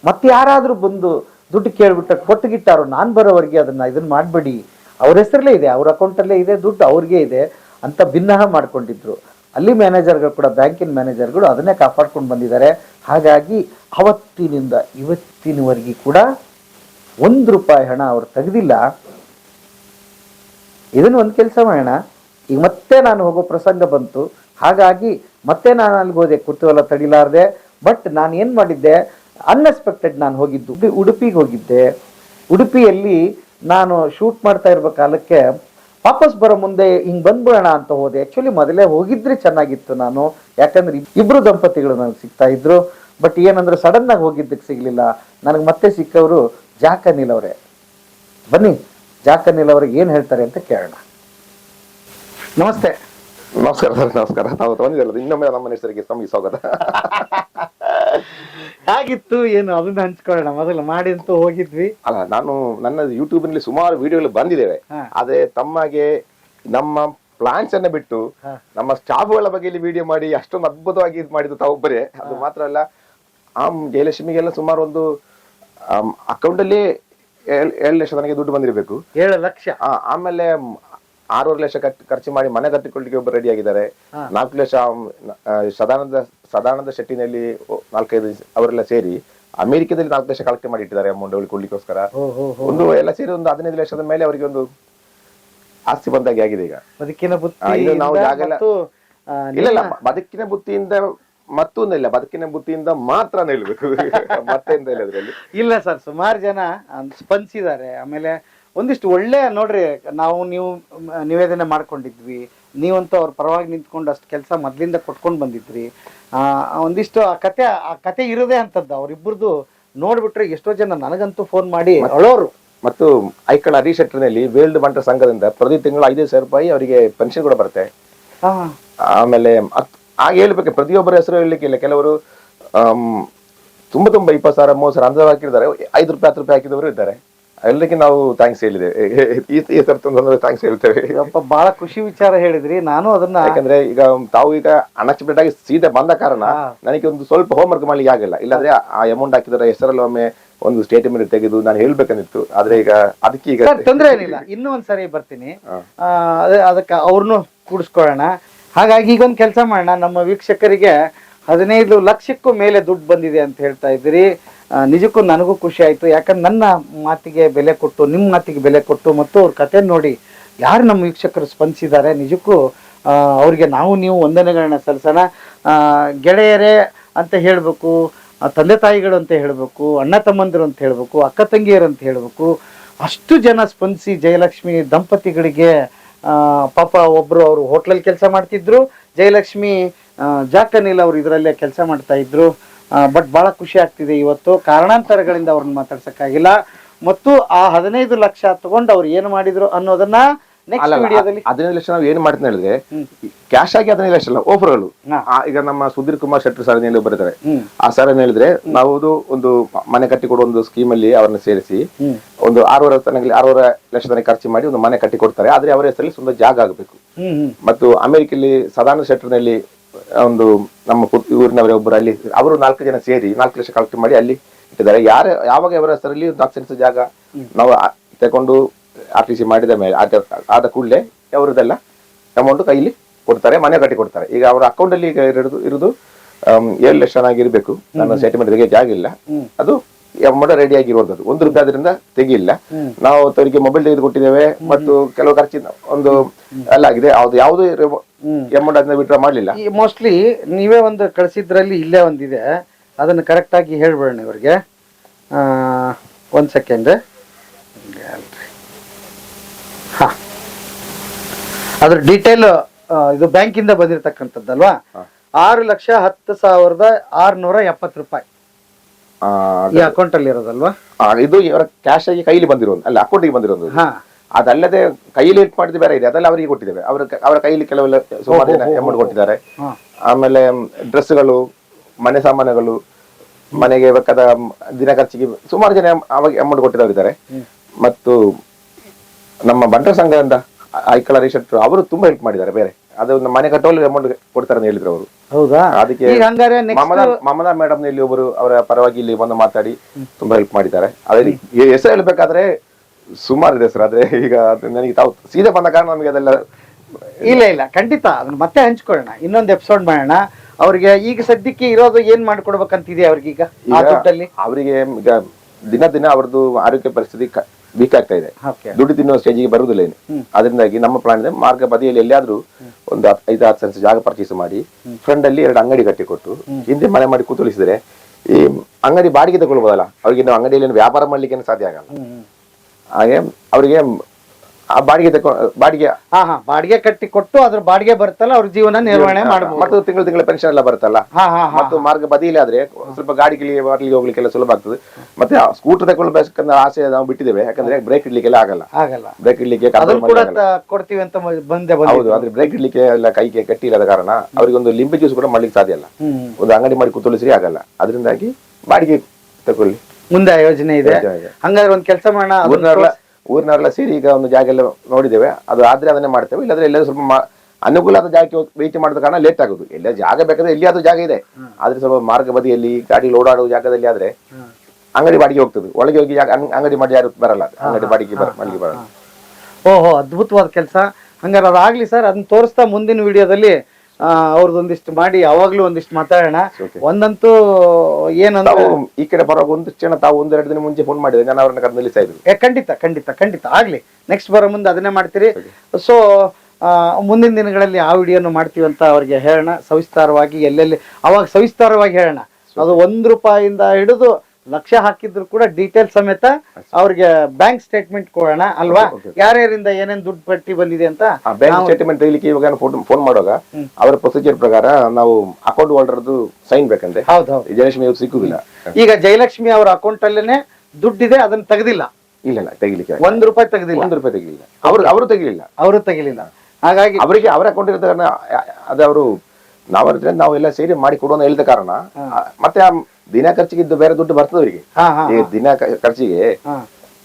ಮತ್ತೆ ಯಾರಾದರೂ ಬಂದು ದುಡ್ಡು ಕೇಳಿಬಿಟ್ಟು ಕೊಟ್ಟುಗಿಟ್ಟಾರೋ, ನಾನು ಬರೋವರೆಗೆ ಅದನ್ನ, ಇದನ್ನ ಮಾಡಬೇಡಿ. ಅವ್ರ ಹೆಸರಲ್ಲೇ ಇದೆ, ಅವ್ರ ಅಕೌಂಟಲ್ಲೇ ಇದೆ, ದುಡ್ಡು ಅವ್ರಿಗೆ ಇದೆ ಅಂತ ಭಿನ್ನಹ ಮಾಡ್ಕೊಂಡಿದ್ರು. ಅಲ್ಲಿ ಮ್ಯಾನೇಜರ್ಗಳು ಕೂಡ, ಬ್ಯಾಂಕಿನ ಮ್ಯಾನೇಜರ್ಗಳು ಅದನ್ನೇ ಕಾಪಾಡ್ಕೊಂಡು ಬಂದಿದ್ದಾರೆ. ಹಾಗಾಗಿ ಅವತ್ತಿನಿಂದ ಇವತ್ತಿನವರೆಗೆ ಕೂಡ ಒಂದು ರೂಪಾಯಿ ಹಣ ಅವ್ರು ತೆಗೆದಿಲ್ಲ. ಇದನ್ನು ಒಂದು ಕೆಲಸ ಮಾಡೋಣ. ಈಗ ಮತ್ತೆ ನಾನು ಹೋಗೋ ಪ್ರಸಂಗ ಬಂತು. ಹಾಗಾಗಿ ಮತ್ತೆ ನಾನು ಅಲ್ಲಿಗೆ ಹೋದೆ ಕುತೂಹಲ ತಡಿಲಾರ್ದೆ. ಬಟ್ ನಾನು ಏನು ಮಾಡಿದ್ದೆ, ಅನ್ಎಕ್ಸ್ಪೆಕ್ಟೆಡ್ ನಾನು ಹೋಗಿದ್ದು. ಉಡುಪಿ- ಉಡುಪಿಗೆ ಹೋಗಿದ್ದೆ. ಉಡುಪಿಯಲ್ಲಿ ನಾನು ಶೂಟ್ ಮಾಡ್ತಾ ಇರುವ ಕಾಲಕ್ಕೆ ವಾಪಸ್ ಬರೋ ಮುಂದೆ ಹಿಂಗ್ ಬಂದ್ಬಿಡೋಣ ಅಂತ ಹೋದೆ. ಆ್ಯಕ್ಚುಲಿ ಮೊದಲೇ ಹೋಗಿದ್ರೆ ಚೆನ್ನಾಗಿತ್ತು ನಾನು. ಯಾಕಂದ್ರೆ ಇಬ್- ಇಬ್ರು ದಂಪತಿಗಳು ನನಗೆ ಸಿಗ್ತಾ ಇದ್ರು. ಬಟ್ ಏನಂದ್ರೆ ಸಡನ್ ಆಗಿ ಹೋಗಿದ್ದಕ್ಕೆ ಸಿಗಲಿಲ್ಲ. ನನಗೆ ಮತ್ತೆ ಸಿಕ್ಕವರು ಜಾಕ್ ಅನಿಲ್ ಅವರೇ. ಬನ್ನಿ ಜಾಕ್ ಅನಿಲ್ ಅವ್ರಿಗೆ ಏನ್ ಹೇಳ್ತಾರೆ ಅಂತ ಕೇಳೋಣ. ನಮಸ್ತೆ. ನಮಸ್ಕಾರ ಸರ್ ನಮಸ್ಕಾರ. ನಾವು ಬಂದಿದ್ದಲ್ಲ ಇನ್ನೊಮ್ಮೆ ನಮ್ಮ ಹೆಸರಿಗೆ ತಮಗೆ ಸ್ವಾಗತ. ಹೇಗಿತ್ತು ಏನು ಅದನ್ನ ಹಂಚ್ಕೊಳ್ಳೋಣ. ಮೊದಲು ಮಾಡಿ ಅಂತ ಹೋಗಿದ್ವಿ. ಅಲ್ಲ ನಾನು ನನ್ನ ಯೂಟ್ಯೂಬ್ನಲ್ಲಿ ಸುಮಾರು ವಿಡಿಯೋಗಳು ಬಂದಿದ್ದೇವೆ. ಆದ್ರೆ ತಮ್ಮಗೆ ನಮ್ಮ ಪ್ಲಾನ್ಸ್ ಅನ್ನ ಬಿಟ್ಟು. ನಮ್ಮ ಸ್ಟಾಫ್ಗಳ ಬಗ್ಗೆ ಇಲ್ಲಿ ವಿಡಿಯೋ ಮಾಡಿ ಅಷ್ಟೊಂದು ಅದ್ಭುತವಾಗಿ ಇದು ಮಾಡಿದ್ದು ತಾವೊಬ್ಬರೇ ಅದು ಮಾತ್ರ ಅಲ್ಲ ಆ ಜಯಲಕ್ಷ್ಮಿಗೆಲ್ಲ ಸುಮಾರು ಒಂದು ಅಕೌಂಟ್ ಅಲ್ಲಿ ಏಳ್- ಲಕ್ಷ ನನಗೆ ದುಡ್ಡು ಬಂದಿರಬೇಕು. ಏಳು ಲಕ್ಷ? ಆಮೇಲೆ ಆರೂವರೆ ಲಕ್ಷ ಖರ್ಚು- ಮಾಡಿ ಮನೆ ಕಟ್ಟಿಕೊಳ್ಳಿಕ್ಕೆ ಒಬ್ಬರು ರೆಡಿ ಆಗಿದ್ದಾರೆ. ನಾಲ್ಕು ಲಕ್ಷ ಸದಾನಂದ ಸದಾನಂದ ಶೆಟ್ಟಿನಲ್ಲಿ ನಾಲ್ಕೈದು ಅವರೆಲ್ಲ ಸೇರಿ ಅಮೆರಿಕದಲ್ಲಿ ನಾಲ್ಕು ಲಕ್ಷ ಕಲೆಕ್ಟ್ ಮಾಡಿ ಇಟ್ಟಿದ್ದಾರೆ ಅಮೌಂಟ್ ಕೊಡ್ಲಿಕ್ಕೋಸ್ಕರ. ಹೋ ಒಂದು ಎಲ್ಲ ಸೇರಿ ಒಂದು ಹದಿನೈದು ಲಕ್ಷದ ಮೇಲೆ ಅವರಿಗೆ ಒಂದು ಆಸ್ತಿ ಬಂದಾಗೆ ಆಗಿದೆ ಈಗ. ಬದುಕಿನ ಇಲ್ಲ ಇಲ್ಲ ಬದುಕಿನ ಬುತ್ತಿಯಿಂದ ಮತ್ತೊಂದು ಇಲ್ಲ ಬದುಕಿನ ಬುತ್ತಿಯಿಂದ ಮಾತ್ರ ನಿಲ್ಬೇಕು. ಮತ್ತೆ ಇಲ್ಲ ಸರ್ ಸುಮಾರು ಜನ ಸ್ಪಂದಿಸಿದ್ದಾರೆ. ಆಮೇಲೆ ಒಂದಿಷ್ಟು ಒಳ್ಳೆ ನೋಡ್ರಿ ನಾವು ನೀವು ನಿವೇದನೆ ಮಾಡ್ಕೊಂಡಿದ್ವಿ. ನೀವಂತೂ ಅವ್ರ ಪರವಾಗಿ ನಿಂತ್ಕೊಂಡು ಅಷ್ಟು ಕೆಲಸ ಮೊದ್ಲಿಂದ ಕೊಟ್ಕೊಂಡು ಬಂದಿದ್ರಿ. ಆ ಒಂದಿಷ್ಟು ಆ ಕತೆ ಆ ಕತೆ ಇರೋದೇ ಅಂತದ್ದು. ಅವ್ರಿಬ್ರದ್ದು ನೋಡ್ಬಿಟ್ರೆ ಎಷ್ಟೋ ಜನ ನನಗಂತೂ ಫೋನ್ ಮಾಡಿ ಅಳೋರು. ಮತ್ತು ಐಕಳ ಹರೀಶ್ ಶೆಟ್ಟರ್ನಲ್ಲಿ ವೇಲ್ಡ್ ಬಂಟ ಸಂಘದಿಂದ ಪ್ರತಿ ತಿಂಗಳು ಐದು ಸಾವಿರ ರೂಪಾಯಿ ಅವರಿಗೆ ಪೆನ್ಷನ್ ಕೂಡ ಬರುತ್ತೆ. ಆಮೇಲೆ ಆಗ ಹೇಳ್ಬೇಕು ಪ್ರತಿಯೊಬ್ಬರ ಹೆಸರು ಹೇಳಲಿಕ್ಕೆ ಇಲ್ಲ. ಕೆಲವರು ತುಂಬ ತುಂಬಾ ತುಂಬಾ ಇಪ್ಪತ್ತು ಸಾವಿರ ಮೂವತ್ತು ಸಾವಿರ ಅಂದಾಜು ಹಾಕಿದ್ದಾರೆ ಐದು ರೂಪಾಯಿ ಹತ್ತು ರೂಪಾಯಿ ಹಾಕಿದವರು ಇದ್ದಾರೆ. ಎಲ್ಲರಿಗೆ ನಾವು ಥ್ಯಾಂಕ್ಸ್ ಹೇಳಿದೆ. ಈ ತರ ಥ್ಯಾಂಕ್ಸ್ ಹೇಳ್ತೇವೆ. ಬಹಳ ಖುಷಿ ವಿಚಾರ ಹೇಳಿದ್ರಿ. ನಾನು ಅದನ್ನ ಯಾಕಂದ್ರೆ ಈಗ ತಾವು ಈಗ ಅನ್ಎಕ್ಸ್ಪೆಕ್ಟೆಡ್ ಆಗಿ ಸೀದಾ ಬಂದ ಕಾರಣ ನನಗೆ ಒಂದು ಸ್ವಲ್ಪ ಹೋಮ್ ವರ್ಕ್ ಮಾಡ್ಲಿಕ್ಕೆ ಆಗಿಲ್ಲ. ಇಲ್ಲಾಂದ್ರೆ ಆ ಅಮೌಂಟ್ ಹಾಕಿದ್ರೆ ಹೆಸರಲ್ಲಿ ಒಮ್ಮೆ ಒಂದು ಸ್ಟೇಟ್ಮೆಂಟ್ ತೆಗೆದು ನಾನು ಹೇಳ್ಬೇಕಂದಿತ್ತು ಆದ್ರೆ ಈಗ ಅದಕ್ಕೆ ಈಗ ತೊಂದರೆ ಏನಿಲ್ಲ. ಇನ್ನೂ ಒಂದ್ಸರಿ ಬರ್ತೀನಿ. ಅದಕ್ಕೆ ಅವ್ರನ್ನೂ ಕೂಡಿಸ್ಕೊಳ್ಳೋಣ. ಹಾಗಾಗಿ ಈಗೊಂದು ಕೆಲಸ ಮಾಡೋಣ. ನಮ್ಮ ವೀಕ್ಷಕರಿಗೆ ಹದಿನೈದು ಲಕ್ಷಕ್ಕೂ ಮೇಲೆ ದುಡ್ಡು ಬಂದಿದೆ ಅಂತ ಹೇಳ್ತಾ ಇದ್ದೀರಿ. ನಿಜಕ್ಕೂ ನನಗೂ ಖುಷಿ ಆಯಿತು. ಯಾಕಂದ್ರೆ ನನ್ನ ಮಾತಿಗೆ ಬೆಲೆ ಕೊಟ್ಟು, ನಿಮ್ಮ ಮಾತಿಗೆ ಬೆಲೆ ಕೊಟ್ಟು ಮತ್ತು ಅವ್ರ ಕತೆ ನೋಡಿ ಯಾರು ನಮ್ಮ ವೀಕ್ಷಕರು ಸ್ಪಂದಿಸಿದ್ದಾರೆ ನಿಜಕ್ಕೂ ಅವ್ರಿಗೆ ನಾವು ನೀವು ವಂದನೆಗಳನ್ನ ಸಲ್ಲಿಸೋಣ. ಗೆಳೆಯರೇ ಅಂತ ಹೇಳಬೇಕು ತಂದೆ ತಾಯಿಗಳು ಅಂತ ಹೇಳಬೇಕು, ಅಣ್ಣ ತಮ್ಮಂದಿರು ಅಂತ ಹೇಳಬೇಕು, ಅಕ್ಕ ತಂಗಿಯರು ಅಂತ ಹೇಳಬೇಕು, ಅಷ್ಟು ಜನ ಸ್ಪಂದಿಸಿ ಜಯಲಕ್ಷ್ಮಿ ದಂಪತಿಗಳಿಗೆ ಪಾಪ ಒಬ್ಬರು ಅವರು ಹೋಟ್ಲಲ್ಲಿ ಕೆಲಸ ಮಾಡ್ತಿದ್ರು, ಜಯಲಕ್ಷ್ಮಿ ಆ, ಅನಿಲ್ ಅವರು ಇದರಲ್ಲೇ ಕೆಲಸ ಮಾಡ್ತಾ ಇದ್ರು. ಬಟ್ ಬಹಳ ಖುಷಿ ಆಗ್ತಿದೆ ಇವತ್ತು. ಕಾರಣಾಂತರಗಳಿಂದ ಅವ್ರನ್ನ ಮಾತಾಡ್ಸಕ್ಕಾಗಿಲ್ಲ. ಮತ್ತು ಆ ಹದಿನೈದು ಲಕ್ಷ ತಗೊಂಡು ಅವ್ರು ಏನು ಮಾಡಿದ್ರು ಅನ್ನೋದನ್ನ ನೆಕ್ಸ್ಟ್ ವಿಡಿಯೋದಲ್ಲಿ ಹದಿನೈದು ಲಕ್ಷ ನಾವು ಏನು ಮಾಡ್ತೀನಿ ಹೇಳಿದ್ರೆ ಕ್ಯಾಶ್ ಆಗಿ ಹದಿನೈದು ಲಕ್ಷ ಅಲ್ಲ ಓಫರ್ಗಳು ಈಗ ನಮ್ಮ ಸುಧೀರ್ ಕುಮಾರ್ ಶೆಟ್ಟರ್ ಸರ್ ಏನು ಬರ್ತಾರೆ ಆ ಸರ್ ಏನ್ ಹೇಳಿದ್ರೆ ನಾವು ಒಂದು ಮನೆ ಕಟ್ಟಿಕೊಡೋ ಒಂದು ಸ್ಕೀಮ್ ಅಲ್ಲಿ ಅವರನ್ನ ಸೇರಿಸಿ ಒಂದು ಆರೂವರೆ ತನಕ ಆರೂವರೆ ಲಕ್ಷ ತನಕ ಖರ್ಚು ಮಾಡಿ ಒಂದು ಮನೆ ಕಟ್ಟಿ ಕೊಡ್ತಾರೆ ಆದ್ರೆ ಅವರ ಹೆಸರಲ್ಲಿ ಸ್ವಲ್ಪ ಜಾಗ ಆಗಬೇಕು. ಮತ್ತು ಅಮೆರಿಕಲ್ಲಿ ಸದಾನಂದ ಶೆಟ್ಟರ್ನಲ್ಲಿ ಒಂದು ನಮ್ಮ ಊರಿನವರೇ ಒಬ್ಬರು ಅಲ್ಲಿ ಅವರು ನಾಲ್ಕು ಜನ ಸೇರಿ ನಾಲ್ಕು ಲಕ್ಷ ಕಲೆಕ್ಟ್ ಮಾಡಿ ಅಲ್ಲಿ ಇಟ್ಟಿದ್ದಾರೆ. ಯಾರ ಯಾವಾಗ ಅವರ ಹೆಸರಲ್ಲಿ ನಾಲ್ಕು ಸೆನ್ಸ್ ಜಾಗ ನಾವು ತಗೊಂಡು ತಕೊಂಡು ಆರ್ ಟಿ ಸಿ ಮಾಡಿದ ಮೇಲೆ ಆದ- ಕೂಡಲೇ ಅವರದೆಲ್ಲ ಅಮೌಂಟ್ ಕೈಲಿ ಕೊಡ್ತಾರೆ ಮನೆ ಕಟ್ಟಿ ಕೊಡ್ತಾರೆ. ಈಗ ಅವರ ಅಕೌಂಟ್ ಅಲ್ಲಿ ಈಗ ಇರೋದು ಏಳು ಲಕ್ಷ ಆಗಿರ್ಬೇಕು ನನ್ನ ಸೆಟಲ್ಮೆಂಟ್ ತೆಗಿಯಕ್ಕೆ ಆಗಿಲ್ಲ. ಅದು ಅಮೌಂಟ್ ರೆಡಿ ಆಗಿರುವಂತದ್ದು ಒಂದು ರೂಪಾಯಿ ಅದರಿಂದ ತೆಗಿಲ್ಲ ನಾವು ಅವರಿಗೆ ಮೊಬೈಲ್ ತೆಗೆದು ಕೊಟ್ಟಿದ್ದೇವೆ ಮತ್ತು ಕೆಲವು ಖರ್ಚಿನ ಒಂದು ಎಲ್ಲ ಆಗಿದೆ. ಅದು ಯಾವುದೇ ಎಮೌಂಟ್ ಅದನ್ನ ವಿಡ್ರಾ ಮಾಡಲಿಲ್ಲ. ಮೋಸ್ಟ್ಲಿ ನೀವೇ ಒಂದು ಕಳಿಸಿದ್ರಲ್ಲಿ ಇಲ್ಲೇ ಒಂದಿದೆ. ಅದನ್ನು ಕರೆಕ್ಟಾಗಿ ಹೇಳ್ಬೇಡ ಇವರಿಗೆ. ಒಂದು ಸೆಕೆಂಡ್ ಹಾಂ. ಅದ್ರ ಡೀಟೇಲ್ ಇದು ಬ್ಯಾಂಕಿಂದ ಬಂದಿರತಕ್ಕಂಥದ್ದಲ್ವಾ? ಆರು ಲಕ್ಷ ಹತ್ತು ಸಾವಿರದ ಆರುನೂರ ಎಪ್ಪತ್ತು ರೂಪಾಯಿ. ಈ ಅಕೌಂಟ್ ಅಲ್ಲಿ ಇರೋದಲ್ವಾ? ಇದು ಇವರ ಕ್ಯಾಶ್ ಆಗಿ ಕೈಲಿ ಬಂದಿರೋದು ಅಲ್ಲ ಅಕೌಂಟಿಗೆ ಬಂದಿರೋದು. ಹಾ. ಅದಲ್ಲದೆ ಕೈಲಿ ಹೆಲ್ಪ್ ಮಾಡಿದ್ರೆ ಬೇರೆ ಇದೆ ಅದೆಲ್ಲ ಅವರಿಗೆ ಕೊಟ್ಟಿದ್ದೇವೆ. ಅವರ ಅವರ ಕೈಲಿ ಕೆಲವೆಲ್ಲ ಸುಮಾರು ಜನ ಅಮೌಂಟ್ ಕೊಟ್ಟಿದ್ದಾರೆ. ಆಮೇಲೆ ಡ್ರೆಸ್ಗಳು ಮನೆ ಸಾಮಾನುಗಳು ಮನೆಗೆ ಬೇಕಾದ ದಿನ ಖರ್ಚಿಗೆ ಸುಮಾರು ಜನ ಅವಾಗ ಅಮೌಂಟ್ ಕೊಟ್ಟಿದ್ದಾರೆ ಮತ್ತು ನಮ್ಮ ಬಂಟರ ಸಂಘದಿಂದ ಐಕಳ ಶೆಟ್ರು ಅವರು ತುಂಬಾ ಹೆಲ್ಪ್ ಮಾಡಿದ್ದಾರೆ ಬೇರೆ. ಅದು ಒಂದು ಮನೆ ಕಟ್ಟೋಲ್ಲಿ ಅಮೌಂಟ್ ಕೊಡ್ತಾರೆ ಅಂತ ಹೇಳಿದ್ರು ಅವರು. ಹೌದಾ? ಅದಕ್ಕೆ ಈಗ ಹಂಗಾರೆ ಮಮತಾ ನೆಕ್ಸ್ಟ್ ಮಮತಾ ಮೇಡಮ್ ಇಲ್ಲಿ ಒಬ್ಬರು ಅವರ ಪರವಾಗಿ ಇಲ್ಲಿ ಬಂದು ಮಾತಾಡಿ ತುಂಬಾ ಹೆಲ್ಪ್ ಮಾಡಿದ್ದಾರೆ. ಅದೇ ಹೆಸರು ಹೇಳ್ಬೇಕಾದ್ರೆ ಸುಮಾರು ಇದೆ ಸರ್ ಆದ್ರೆ ಈಗ ಅದು ನನಗೆ ತಾವು ಸೀದಾ ಬಂದ ಕಾರಣ ನಮಗೆ ಅದೆಲ್ಲ ಇಲ್ಲ ಇಲ್ಲ ಖಂಡಿತ ಅದನ್ನ ಮತ್ತೆ ಹಂಚ್ಕೊಳ್ಳೋಣ. ಇನ್ನೊಂದು ಎಪಿಸೋಡ್ ಮಾಡೋಣ. ಅವ್ರಿಗೆ ಈಗ ಸದ್ಯಕ್ಕೆ ಇರೋದು ಏನ್ ಮಾಡ್ಕೊಡ್ಬೇಕಂತಿದೆ ಅವ್ರಿಗೆ ಆ ಈಗ ಅವರಿಗೆ ಈಗ ದಿನ ದಿನ ಅವ್ರದ್ದು ಆರೋಗ್ಯ ಪರಿಸ್ಥಿತಿ ವೀಕ್ ಆಗ್ತಾ ಇದೆ. ಓಕೆ ದುಡ್ಡು ತಿನ್ನೋ ಸ್ಟೇಜಿಗೆ ಬರುವುದಿಲ್ಲ ಇನ್ನು. ಅದರಿಂದಾಗಿ ನಮ್ಮ ಇದೆ ಮಾರ್ಗ ಬದಿಯಲ್ಲಿ ಎಲ್ಲಿಯಾದ್ರೂ ಒಂದು ಐದು ಹತ್ತು ಸೆನ್ಸ್ ಜಾಗ ಪರ್ಚೇಸ್ ಮಾಡಿ ಫ್ರಂಟ್ ಅಲ್ಲಿ ಎರಡು ಅಂಗಡಿ ಕಟ್ಟಿಕೊಟ್ಟು ಹಿಂದೆ ಮನೆ ಮಾಡಿ ಕೂತುಳಿಸಿದ್ರೆ ಈ ಅಂಗಡಿ ಬಾಡಿಗೆ ತಗೊಳ್ಬೋದಲ್ಲ ಅವ್ರಿಗೆ ನಾವು ಅಂಗಡಿಯಲ್ಲಿ ವ್ಯಾಪಾರ ಮಾಡ್ಲಿಕ್ಕೆ ಸಾಧ್ಯ ಆಗಲ್ಲ. ಹಾಗೆ ಅವರಿಗೆ ಆ ಬಾಡಿಗೆ ತಕೊ ಬಾಡಿಗೆ. ಹಾ ಹಾ ಬಾಡಿಗೆ ಕಟ್ಟಿ ಕೊಟ್ಟು ಅದ್ರ ಬಾಡಿಗೆ ಬರುತ್ತಲ್ಲ ಅವ್ರ ಜೀವನ ನಿರ್ವಹಣೆ ಮಾಡಬಹುದು ಮತ್ತು ತಿಂಗಳು ತಿಂಗಳ ಪೆನ್ಷನ್ ಎಲ್ಲ ಬರುತ್ತಲ್ಲ? ಮತ್ತು ಮಾರ್ಗ ಬದಿಯಲ್ಲಿ ಆದ್ರೆ ಸ್ವಲ್ಪ ಗಾಡಿಗೆ ಬರ್ಲಿಕ್ಕೆ ಹೋಗ್ಲಿಕ್ಕೆಲ್ಲ ಸುಲಭ ಆಗ್ತದೆ. ಮತ್ತೆ ಸ್ಕೂಟರ್ ತಗೊಳ್ಬೇಕಂತ ಆಸೆ ನಾವು ಬಿಟ್ಟಿದ್ದೇವೆ. ಯಾಕಂದ್ರೆ ಬ್ರೇಕ್ ಇಡ್ಲಿಕ್ಕೆಲ್ಲ ಆಗಲ್ಲ. ಆಗಲ್ಲ. ಬ್ರೇಕ್ ಇಡ್ಲಿಕ್ಕೆ ಕೊಡ್ತೀವಿ ಅಂತ ಬಂದೆ ಹೌದು ಆದ್ರೆ ಬ್ರೇಕ್ ಇಡ್ಲಿಕ್ಕೆ ಎಲ್ಲ ಕೈಗೆ ಕಟ್ಟಿ ಇಲ್ಲದ ಕಾರಣ ಅವ್ರಿಗೆ ಒಂದು ಲಿಂಬೆ ಜ್ಯೂಸ್ ಕೂಡ ಮಾಡ್ಲಿಕ್ಕೆ ಸಾಧ್ಯ ಇಲ್ಲ. ಒಂದು ಅಂಗಡಿ ಮಾಡಿ ಕೂತೊಳಿಸ್ರಿ ಆಗಲ್ಲ. ಅದರಿಂದಾಗಿ ಬಾಡಿಗೆ ತಗೊಳ್ಳಿ. ಮುಂದೆ ಯೋಜನೆ ಇದೆ. ಹಂಗಾದ್ರೆ ಒಂದ್ ಕೆಲಸ ಮಾಡೋಣ. ಊರಿನವರೆಲ್ಲ ಸೇರಿ ಈಗ ಒಂದು ಜಾಗ ಎಲ್ಲ ನೋಡಿದ್ದೇವೆ. ಅದು ಆದ್ರೆ ಅದನ್ನೇ ಮಾಡ್ತೇವೆ. ಇಲ್ಲಾಂದ್ರೆ ಎಲ್ಲರೂ ಸ್ವಲ್ಪ ಅನುಕೂಲ ಆದ ಜಾಗಕ್ಕೆ ವೇಟಿ ಮಾಡಿದ ಕಾರಣ ಲೇಟ್ ಆಗೋದು. ಎಲ್ಲ ಜಾಗ ಬೇಕಾದ್ರೆ ಎಲ್ಲಿಯಾದ್ರೂ ಜಾಗ ಇದೆ. ಆದ್ರೆ ಸ್ವಲ್ಪ ಮಾರ್ಗ ಬದಿಯಲ್ಲಿ ಗಾಡಿ ಓಡಾಡುವ ಜಾಗದಲ್ಲಿ ಆದ್ರೆ ಅಂಗಡಿ ಬಾಡಿಗೆ ಹೋಗ್ತದೆ. ಒಳಗೆ ಹೋಗಿ ಅಂಗಡಿ ಮಾಡಿ ಯಾರು ಬರಲ್ಲ ಅಂಗಡಿ ಬಾಡಿಗೆ ಬರ- ಮಾಡ್ಲಿಕ್ಕೆ ಬರಲ್ಲ. ಓಹೋ ಅದ್ಭುತವಾದ ಕೆಲಸ. ಹಂಗಾರೆ ಅದಾಗ್ಲಿ ಸರ್ ಅದನ್ನ ತೋರಿಸ್ತಾ ಮುಂದಿನ ವಿಡಿಯೋದಲ್ಲಿ ಅವ್ರದ್ದೊಂದಿಷ್ಟು ಮಾಡಿ ಅವಾಗ್ಲೂ ಒಂದಿಷ್ಟು ಮಾತಾಡೋಣ. ಒಂದಂತೂ ಏನಂದ್ರೆ ತಾವು ಈ ಕಡೆ ಬರೋ ಒಂದು ಕ್ಷಣ ತಾವು ಒಂದೆರಡು ದಿನ ಮುಂಚೆ ಫೋನ್ ಮಾಡಿದ್ರೆ ನಾನು ಅವ್ರನ್ನ ಕರೆದು ನಿಲ್ಲಿಸ್ತಾ ಇದ್ರು. ಏ, ಖಂಡಿತ ಖಂಡಿತ ಖಂಡಿತ. ಆಗ್ಲಿ ನೆಕ್ಸ್ಟ್ ಬರೋ ಮುಂದೆ ಅದನ್ನೇ ಮಾಡ್ತೀರಿ. ಸೊ ಮುಂದಿನ ದಿನಗಳಲ್ಲಿ ಆ ವಿಡಿಯೋನು ಮಾಡ್ತೀವಿ ಅಂತ ಅವ್ರಿಗೆ ಹೇಳೋಣ. ಸವಿಸ್ತಾರವಾಗಿ ಎಲ್ಲೆಲ್ಲಿ ಅವಾಗ ಸವಿಸ್ತಾರವಾಗಿ ಹೇಳೋಣ. ಅದು ಒಂದು ರೂಪಾಯಿಂದ ಹಿಡಿದು ಲಕ್ಷ ಹಾಕಿದ್ರು ಕೂಡ ಡೀಟೇಲ್ ಸಮೇತ ಅವ್ರಿಗೆ ಬ್ಯಾಂಕ್ ಸ್ಟೇಟ್ಮೆಂಟ್ ಕೊಡೋಣ ಅಲ್ವಾ? ಯಾರ್ಯಾರಿಂದ ಏನೇನ್ ದುಡ್ಡು ಪಟ್ಟಿ ಬಂದಿದೆ ಅಂತ ಬ್ಯಾಂಕ್ ಸ್ಟೇಟ್ಮೆಂಟ್ ತೆಗಿಲಿಕ್ಕೆ ಇವಾಗ ಫೋನ್ ಮಾಡುವಾಗ ಅವರ ಪ್ರೊಸೀಜರ್ ಪ್ರಕಾರ ನಾವು ಅಕೌಂಟ್ ಹೋಲ್ಡರ್ದು ಸೈನ್ ಬೇಕಂದ್ರೆ ಜಯಲಕ್ಷ್ಮಿ ಅವ್ರು ಸಿಕ್ಕುದಿಲ್ಲ. ಈಗ ಜಯಲಕ್ಷ್ಮಿ ಅವ್ರ ಅಕೌಂಟ್ ಅಲ್ಲೇನೆ ದುಡ್ಡಿದೆ ಅದನ್ನ ತೆಗ್ದಿಲ್ಲ. ಇಲ್ಲ ಇಲ್ಲ ತೆಗಿಲಿಕ್ಕೆ ಒಂದ್ ರೂಪಾಯಿ ತೆಗ್ದಿಲ್ಲ. ಒಂದ್ ರೂಪಾಯಿ ತೆಗಿಲಿಲ್ಲ. ಅವರು ಅವರು ತೆಗಿಲಿಲ್ಲ. ಅವರು ತೆಗಿಲಿಲ್ಲ. ಹಾಗಾಗಿ ಅವರಿಗೆ ಅವರ ಅಕೌಂಟ್ ಇರೋ ಕಾರಣ ಆ- ಅದು ಅವರು ನಾವ್ ನಾವು ಎಲ್ಲ ಸೇರಿ ಮಾಡಿ ಕೊಡೋಣ ಹೇಳಿದ ಕಾರಣ ಮತ್ತೆ ದಿನ ಖರ್ಚಿಗೆ ಇದ್ದು ಬೇರೆ ದುಡ್ಡು ಬರ್ತದೆ ಅವರಿಗೆ? ಹಾ ದಿನ ಕ- ಖರ್ಚಿಗೆ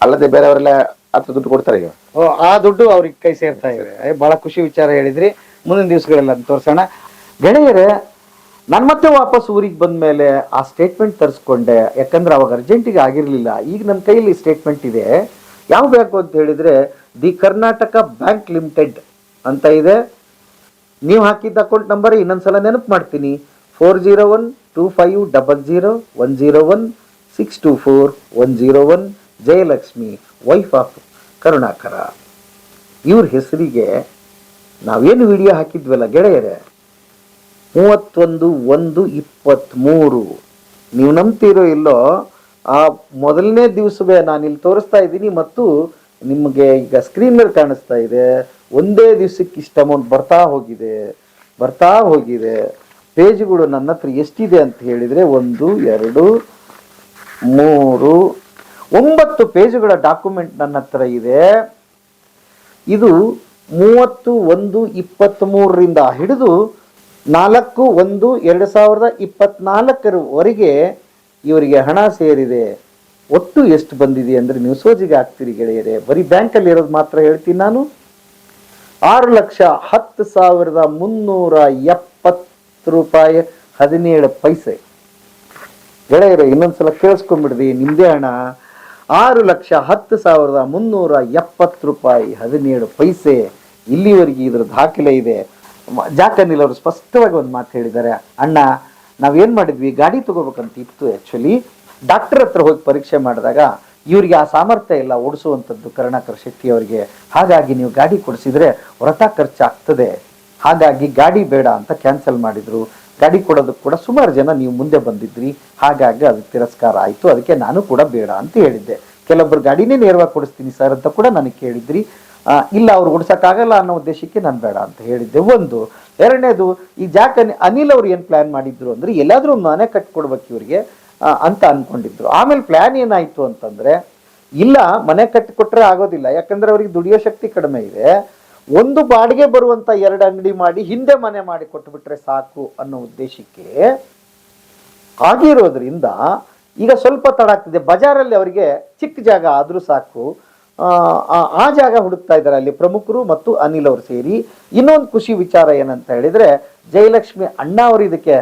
ಅಲ್ಲದೆ ಬೇರೆಯವರೆಲ್ಲ ಹತ್ರ ದುಡ್ಡು ಕೊಡ್ತಾರೆ ಈಗ. ಓ, ಆ ದುಡ್ಡು ಅವ್ರಿಗೆ ಕೈ ಸೇರ್ತಾ ಇದೆ. ಏ, ಬಹಳ ಖುಷಿ ವಿಚಾರ ಹೇಳಿದ್ರಿ. ಮುಂದಿನ ದಿವಸಗಳೆಲ್ಲ ತೋರಿಸೋಣ ತೋರ್ಸೋಣ. ಗೆಳೆಯರೇ ನಾನು ಮತ್ತೆ ವಾಪಸ್ ಊರಿಗೆ ಬಂದ ಮೇಲೆ ಆ ಸ್ಟೇಟ್ಮೆಂಟ್ ತರಿಸ್ಕೊಂಡೆ. ಯಾಕಂದ್ರೆ ಅವಾಗ ಅರ್ಜೆಂಟಿಗೆ ಆಗಿರಲಿಲ್ಲ. ಈಗ ನನ್ನ ಕೈಯಲ್ಲಿ ಸ್ಟೇಟ್ಮೆಂಟ್ ಇದೆ. ಯಾವ ಬ್ಯಾಂಕು ಅಂತ ಹೇಳಿದ್ರೆ ದಿ ಕರ್ನಾಟಕ ಬ್ಯಾಂಕ್ ಲಿಮಿಟೆಡ್ ಅಂತ ಇದೆ. ನೀವು ಹಾಕಿದ್ದ ಅಕೌಂಟ್ ನಂಬರ್ ಇನ್ನೊಂದ್ಸಲ ನೆನಪು ಮಾಡ್ತೀನಿ. Four zero one two five double zero one zero one six two four one zero one Jayalakshmi wife of Karunakara. ಇವ್ರ ಹೆಸರಿಗೆ ನಾವೇನು ವಿಡಿಯೋ ಹಾಕಿದ್ವಲ್ಲ ಗೆಳೆಯರೇ? ಮೂವತ್ತೊಂದು ಒಂದು ಇಪ್ಪತ್ತ್ಮೂರು. ನೀವು ನಂಬ್ತಿರೋ ಇಲ್ಲೋ, ಆ ಮೊದಲನೇ ದಿವಸವೇ ನಾನು ಇಲ್ಲಿ ತೋರಿಸ್ತಾ ಇದ್ದೀನಿ ಮತ್ತು ನಿಮಗೆ ಈಗ ಸ್ಕ್ರೀನ್ ಮೇಲೆ ಕಾಣಿಸ್ತಾ ಇದೆ. ಒಂದೇ ದಿವಸಕ್ಕೆ ಇಷ್ಟು ಅಮೌಂಟ್ ಬರ್ತಾ ಹೋಗಿದೆ ಬರ್ತಾ ಹೋಗಿದೆ. ಪೇಜ್ಗಳು ನನ್ನ ಹತ್ರ ಎಷ್ಟಿದೆ ಅಂತ ಹೇಳಿದರೆ ಒಂದು, ಎರಡು, ಮೂರು, ಒಂಬತ್ತು ಪೇಜ್ಗಳ ಡಾಕ್ಯುಮೆಂಟ್ ನನ್ನ ಹತ್ರ ಇದೆ. ಇದು ಮೂವತ್ತು, ಒಂದು, ಇಪ್ಪತ್ತ್ಮೂರರಿಂದ ಹಿಡಿದು ನಾಲ್ಕು, ಒಂದು, ಎರಡು ಸಾವಿರದ ಇಪ್ಪತ್ನಾಲ್ಕರವರೆಗೆ ಇವರಿಗೆ ಹಣ ಸೇರಿದೆ. ಒಟ್ಟು ಎಷ್ಟು ಬಂದಿದೆ ಅಂದರೆ ನೀವು ಸೋಜಿಗೆ ಹಾಕ್ತೀರಿ ಗೆಳೆಯರೆ. ಬರೀ ಬ್ಯಾಂಕಲ್ಲಿ ಇರೋದು ಮಾತ್ರ ಹೇಳ್ತೀನಿ ನಾನು. ಆರು ಲಕ್ಷ ಹತ್ತು ಸಾವಿರದ ಮುನ್ನೂರ ಎಪ್ಪತ್ತು ರೂಪಾಯಿ, ಹದಿನೇಳು ಪೈಸೆ. ಗೆಳೆಯರೆ ಇನ್ನೊಂದ್ಸಲ ಕೇಳಿಸ್ಕೊಂಡ್ಬಿಡ್ರಿ, ನಿಮ್ದೇ ಹಣ. ಆರು ಲಕ್ಷ ಹತ್ತು ಸಾವಿರದ ಮುನ್ನೂರ ಎಪ್ಪತ್ತು ರೂಪಾಯಿ, ಹದಿನೇಳು ಪೈಸೆ. ಇಲ್ಲಿವರೆಗೆ ಇದ್ರ ದಾಖಲೆ ಇದೆ. ಜಾಕನಿಲ್ ಅವರು ಸ್ಪಷ್ಟವಾಗಿ ಒಂದು ಮಾತು ಹೇಳಿದ್ದಾರೆ. ಅಣ್ಣ ನಾವೇನ್ ಮಾಡಿದ್ವಿ? ಗಾಡಿ ತಗೋಬೇಕಂತ ಇತ್ತು ಆ್ಯಕ್ಚುಲಿ ಡಾಕ್ಟರ್ ಹತ್ರ ಹೋಗಿ ಪರೀಕ್ಷೆ ಮಾಡಿದಾಗ ಇವರಿಗೆ ಆ ಸಾಮರ್ಥ್ಯ ಇಲ್ಲ ಓಡಿಸುವಂಥದ್ದು ಕರುಣಾಕರ್ ಶೆಟ್ಟಿ ಅವರಿಗೆ. ಹಾಗಾಗಿ ನೀವು ಗಾಡಿ ಕೊಡಿಸಿದ್ರೆ ವ್ರತ ಖರ್ಚಾಗ್ತದೆ. ಹಾಗಾಗಿ ಗಾಡಿ ಬೇಡ ಅಂತ ಕ್ಯಾನ್ಸಲ್ ಮಾಡಿದ್ರು. ಗಾಡಿ ಕೊಡೋದಕ್ಕೆ ಕೂಡ ಸುಮಾರು ಜನ ನೀವು ಮುಂದೆ ಬಂದಿದ್ರಿ. ಹಾಗಾಗಿ ಅದು ತಿರಸ್ಕಾರ ಆಯಿತು. ಅದಕ್ಕೆ ನಾನು ಕೂಡ ಬೇಡ ಅಂತ ಹೇಳಿದ್ದೆ. ಕೆಲವೊಬ್ಬರು ಗಾಡಿನೇ ನೇರವಾಗಿ ಕೊಡಿಸ್ತೀನಿ ಸರ್ ಅಂತ ಕೂಡ ನನಗೆ ಕೇಳಿದ್ರಿ. ಇಲ್ಲ, ಅವ್ರು ಓಡಿಸೋಕ್ಕಾಗಲ್ಲ ಅನ್ನೋ ಉದ್ದೇಶಕ್ಕೆ ನಾನು ಬೇಡ ಅಂತ ಹೇಳಿದ್ದೆ. ಒಂದು. ಎರಡನೇದು, ಈ ಜಾಕ್ ಅನಿ- ಅನಿಲ್ ಅವ್ರು ಏನು ಪ್ಲ್ಯಾನ್ ಮಾಡಿದ್ರು ಅಂದರೆ ಎಲ್ಲಾದರೂ ಮನೆ ಕಟ್ಕೊಡ್ಬೇಕು ಇವರಿಗೆ ಅಂತ ಅಂದ್ಕೊಂಡಿದ್ರು ಆಮೇಲೆ ಪ್ಲ್ಯಾನ್ ಏನಾಯಿತು ಅಂತಂದರೆ, ಇಲ್ಲ, ಮನೆ ಕಟ್ಟಿಕೊಟ್ರೆ ಆಗೋದಿಲ್ಲ. ಯಾಕಂದರೆ ಅವ್ರಿಗೆ ದುಡಿಯೋ ಶಕ್ತಿ ಕಡಿಮೆ ಇದೆ. ಒಂದು ಬಾಡಿಗೆ ಬರುವಂತ ಎರಡು ಅಂಗಡಿ ಮಾಡಿ ಹಿಂದೆ ಮನೆ ಮಾಡಿ ಕೊಟ್ಟುಬಿಟ್ರೆ ಸಾಕು ಅನ್ನೋ ಉದ್ದೇಶಕ್ಕೆ ಆಗಿರೋದ್ರಿಂದ ಈಗ ಸ್ವಲ್ಪ ತಡ ಆಗ್ತಿದೆ. ಬಜಾರಲ್ಲಿ ಅವರಿಗೆ ಚಿಕ್ಕ ಜಾಗ ಆದರೂ ಸಾಕು. ಆ, ಜಾಗ ಹುಡುಕ್ತಾ ಇದ್ದಾರೆ ಅಲ್ಲಿ ಪ್ರಮುಖರು ಮತ್ತು ಅನಿಲ್ ಅವರು ಸೇರಿ. ಇನ್ನೊಂದು ಖುಷಿ ವಿಚಾರ ಏನಂತ ಹೇಳಿದ್ರೆ ಜಯಲಕ್ಷ್ಮಿ ಅಣ್ಣ ಅವರು ಇದಕ್ಕೆ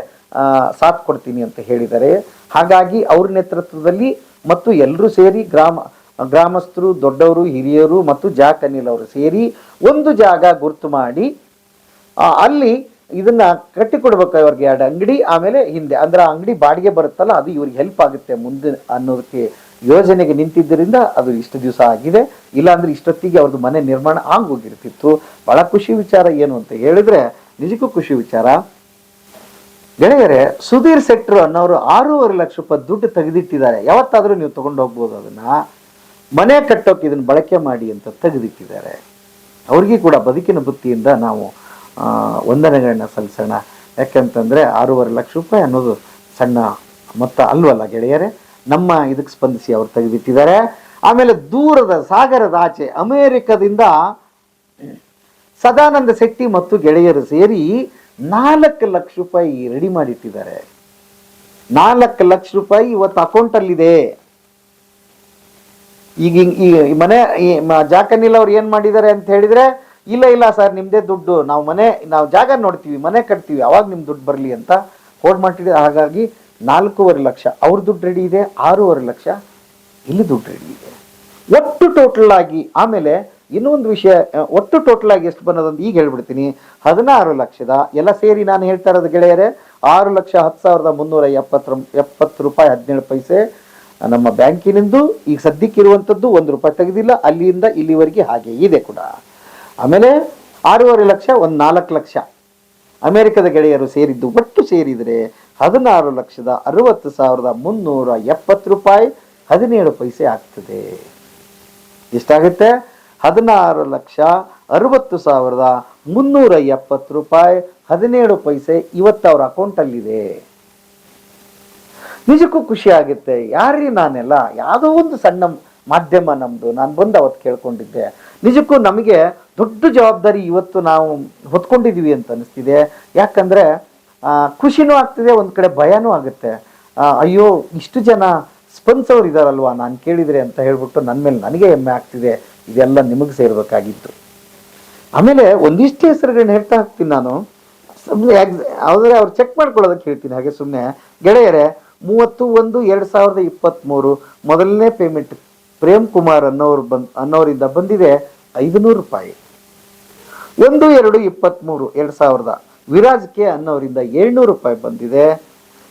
ಸಾಥ್ ಕೊಡ್ತೀನಿ ಅಂತ ಹೇಳಿದ್ದಾರೆ. ಹಾಗಾಗಿ ಅವ್ರ ನೇತೃತ್ವದಲ್ಲಿ ಮತ್ತು ಎಲ್ಲರೂ ಸೇರಿ ಗ್ರಾಮ ಗ್ರಾಮಸ್ಥರು, ದೊಡ್ಡವರು, ಹಿರಿಯರು ಮತ್ತು ಜಾಕ್ ಅನಿಲ್ ಅವರು ಸೇರಿ ಒಂದು ಜಾಗ ಗುರ್ತು ಮಾಡಿ ಅಲ್ಲಿ ಇದನ್ನ ಕಟ್ಟಿಕೊಡ್ಬೇಕು ಅವ್ರಿಗೆ ಎರಡು ಅಂಗಡಿ, ಆಮೇಲೆ ಹಿಂದೆ. ಅಂದ್ರೆ ಆ ಅಂಗಡಿ ಬಾಡಿಗೆ ಬರುತ್ತಲ್ಲ, ಅದು ಇವ್ರಿಗೆ ಹೆಲ್ಪ್ ಆಗುತ್ತೆ ಮುಂದೆ ಅನ್ನೋದಕ್ಕೆ ಯೋಜನೆಗೆ ನಿಂತಿದ್ದರಿಂದ ಅದು ಇಷ್ಟು ದಿವಸ ಆಗಿದೆ. ಇಲ್ಲಾಂದ್ರೆ ಇಷ್ಟೊತ್ತಿಗೆ ಅವ್ರದ್ದು ಮನೆ ನಿರ್ಮಾಣ ಆಗೋಗಿರ್ತಿತ್ತು. ಬಹಳ ಖುಷಿ ವಿಚಾರ ಏನು ಅಂತ ಹೇಳಿದ್ರೆ, ನಿಜಕ್ಕೂ ಖುಷಿ ವಿಚಾರ. ಗೆಳೆಯರೆ, ಸುಧೀರ್ ಸೆಟ್ರು ಅನ್ನೋರು ಆರೂವರೆ ಲಕ್ಷ ರೂಪಾಯಿ ದುಡ್ಡು ತೆಗೆದಿಟ್ಟಿದ್ದಾರೆ. ಯಾವತ್ತಾದರೂ ನೀವು ತಗೊಂಡು ಹೋಗ್ಬೋದು ಅದನ್ನ. ಮನೆ ಕಟ್ಟೋಕೆ ಇದನ್ನು ಬಳಕೆ ಮಾಡಿ ಅಂತ ತೆಗೆದಿಟ್ಟಿದ್ದಾರೆ. ಅವ್ರಿಗೆ ಕೂಡ ಬದುಕಿನ ಬುತ್ತಿಯಿಂದ ನಾವು ವಂದನೆಗಳನ್ನ ಸಲ್ಲಿಸೋಣ. ಯಾಕೆಂತಂದ್ರೆ ಆರೂವರೆ ಲಕ್ಷ ರೂಪಾಯಿ ಅನ್ನೋದು ಸಣ್ಣ ಮೊತ್ತ ಅಲ್ವಲ್ಲ ಗೆಳೆಯರೆ? ನಮ್ಮ ಇದಕ್ಕೆ ಸ್ಪಂದಿಸಿ ಅವರು ತೆಗೆದಿಟ್ಟಿದ್ದಾರೆ. ಆಮೇಲೆ ದೂರದ ಸಾಗರದ ಆಚೆ ಅಮೇರಿಕದಿಂದ ಸದಾನಂದ ಶೆಟ್ಟಿ ಮತ್ತು ಗೆಳೆಯರು ಸೇರಿ ನಾಲ್ಕು ಲಕ್ಷ ರೂಪಾಯಿ ರೆಡಿ ಮಾಡಿಟ್ಟಿದ್ದಾರೆ. ನಾಲ್ಕು ಲಕ್ಷ ರೂಪಾಯಿ ಇವತ್ತು ಅಕೌಂಟಲ್ಲಿದೆ ಈಗ ಈ ಮನೆ ಈ ಜಾಕನಿಲ್ ಅವ್ರು ಏನ್ ಮಾಡಿದ್ದಾರೆ ಅಂತ ಹೇಳಿದ್ರೆ, ಇಲ್ಲ ಇಲ್ಲ ಸರ್, ನಿಮ್ದೇ ದುಡ್ಡು, ನಾವು ಮನೆ, ನಾವು ಜಾಗ ನೋಡ್ತೀವಿ, ಮನೆ ಕಟ್ತೀವಿ, ಅವಾಗ ನಿಮ್ ದುಡ್ಡು ಬರಲಿ ಅಂತ ಹೋಡ್ ಮಾಡಿಟ್ಟಿದೆ ಹಾಗಾಗಿ ನಾಲ್ಕೂವರೆ ಲಕ್ಷ. ಅವ್ರ ದುಡ್ಡು ರೆಡಿ ಇದೆ, ಆರೂವರೆ ಲಕ್ಷ. ಇಲ್ಲಿ ದುಡ್ಡು ರೆಡಿ ಇದೆ. ಒಟ್ಟು ಟೋಟಲ್ ಆಗಿ ಆಮೇಲೆ ಇನ್ನೊಂದು ವಿಷಯ ಒಟ್ಟು ಟೋಟಲ್ ಆಗಿ ಎಷ್ಟು ಬಂದದಂತ ಈಗ ಹೇಳ್ಬಿಡ್ತೀನಿ. ಹದಿನಾರು ಲಕ್ಷದ, ಎಲ್ಲ ಸೇರಿ ನಾನು ಹೇಳ್ತಾ ಇರೋದು ಗೆಳೆಯರೆ, ಆರು ಲಕ್ಷ ಹತ್ತು ಸಾವಿರದ ಮುನ್ನೂರ ಎಪ್ಪತ್ತು ಎಪ್ಪತ್ತು ರೂಪಾಯಿ ಹದಿನೇಳು ಪೈಸೆ ನಮ್ಮ ಬ್ಯಾಂಕಿನಿಂದ ಈಗ ಸದ್ಯಕ್ಕಿರುವಂಥದ್ದು ಒಂದು ರೂಪಾಯಿ ತೆಗೆದಿಲ್ಲ, ಅಲ್ಲಿಂದ ಇಲ್ಲಿವರೆಗೆ ಹಾಗೆ ಇದೆ ಕೂಡ. ಆಮೇಲೆ ಆರೂವರೆ ಲಕ್ಷ, ಒಂದು ನಾಲ್ಕು ಲಕ್ಷ. ಅಮೆರಿಕದ ಗೆಳೆಯರು ಸೇರಿದ್ದು ಒಟ್ಟು ಸೇರಿದರೆ ಹದಿನಾರು ಲಕ್ಷದ ಅರವತ್ತು ಸಾವಿರದ ಮುನ್ನೂರ ಎಪ್ಪತ್ತು ರೂಪಾಯಿ, ಹದಿನೇಳು ಪೈಸೆ ಆಗ್ತದೆ. ಎಷ್ಟಾಗುತ್ತೆ? ಹದಿನಾರು ಲಕ್ಷ ಅರವತ್ತು ಸಾವಿರದ ಮುನ್ನೂರ ಎಪ್ಪತ್ತು ರೂಪಾಯಿ, ಹದಿನೇಳು ಪೈಸೆ ಇವತ್ತು ಅವರ ಅಕೌಂಟಲ್ಲಿದೆ ನಿಜಕ್ಕೂ ಖುಷಿ ಆಗುತ್ತೆ. ಯಾರೀ ನಾನೆಲ್ಲ? ಯಾವುದೋ ಒಂದು ಸಣ್ಣ ಮಾಧ್ಯಮ ನಮ್ಮದು ನಾನು ಬಂದು ಅವತ್ತು ಕೇಳ್ಕೊಂಡಿದ್ದೆ. ನಿಜಕ್ಕೂ ನಮಗೆ ದೊಡ್ಡ ಜವಾಬ್ದಾರಿ ಇವತ್ತು ನಾವು ಹೊತ್ಕೊಂಡಿದ್ದೀವಿ ಅಂತ ಅನಿಸ್ತಿದೆ. ಯಾಕಂದರೆ ಖುಷಿನೂ ಆಗ್ತಿದೆ, ಒಂದು ಕಡೆ ಭಯನೂ ಆಗುತ್ತೆ. ಅಯ್ಯೋ, ಇಷ್ಟು ಜನ ಸ್ಪನ್ಸವ್ರು ಇದ್ದಾರಲ್ವಾ ನಾನು ಕೇಳಿದರೆ ಅಂತ ಹೇಳ್ಬಿಟ್ಟು ನನ್ನ ಮೇಲೆ ನನಗೆ ಹೆಮ್ಮೆ ಆಗ್ತಿದೆ. ಇದೆಲ್ಲ ನಿಮಗೆ ಸೇರಬೇಕಾಗಿತ್ತು. ಆಮೇಲೆ ಒಂದಿಷ್ಟು ಹೆಸರುಗಳನ್ನ ಹೇಳ್ತಾ ಹೋಗ್ತೀನಿ ನಾನು. ಸುಮ್ಮನೆ ಆದರೆ ಅವ್ರು ಚೆಕ್ ಮಾಡ್ಕೊಳ್ಳೋದಕ್ಕೆ ಹೇಳ್ತೀನಿ. ಹಾಗೆ ಸುಮ್ಮನೆ ಗೆಳೆಯರೆ ಮೂವತ್ತು ಒಂದು ಎರಡು ಸಾವಿರದ ಇಪ್ಪತ್ತ್ಮೂರು ಮೊದಲನೇ ಪೇಮೆಂಟ್ ಪ್ರೇಮ್ ಕುಮಾರ್ ಅನ್ನೋರು ಬಂದ್, ಅನ್ನೋರಿಂದ ಬಂದಿದೆ ಐದುನೂರು ರೂಪಾಯಿ. ಒಂದು ಎರಡು ಇಪ್ಪತ್ತ್ಮೂರು ಎರಡು ಸಾವಿರದ ವಿರಾಜ್ ಕೆ ಅನ್ನೋರಿಂದ ಏಳ್ನೂರು ರೂಪಾಯಿ ಬಂದಿದೆ.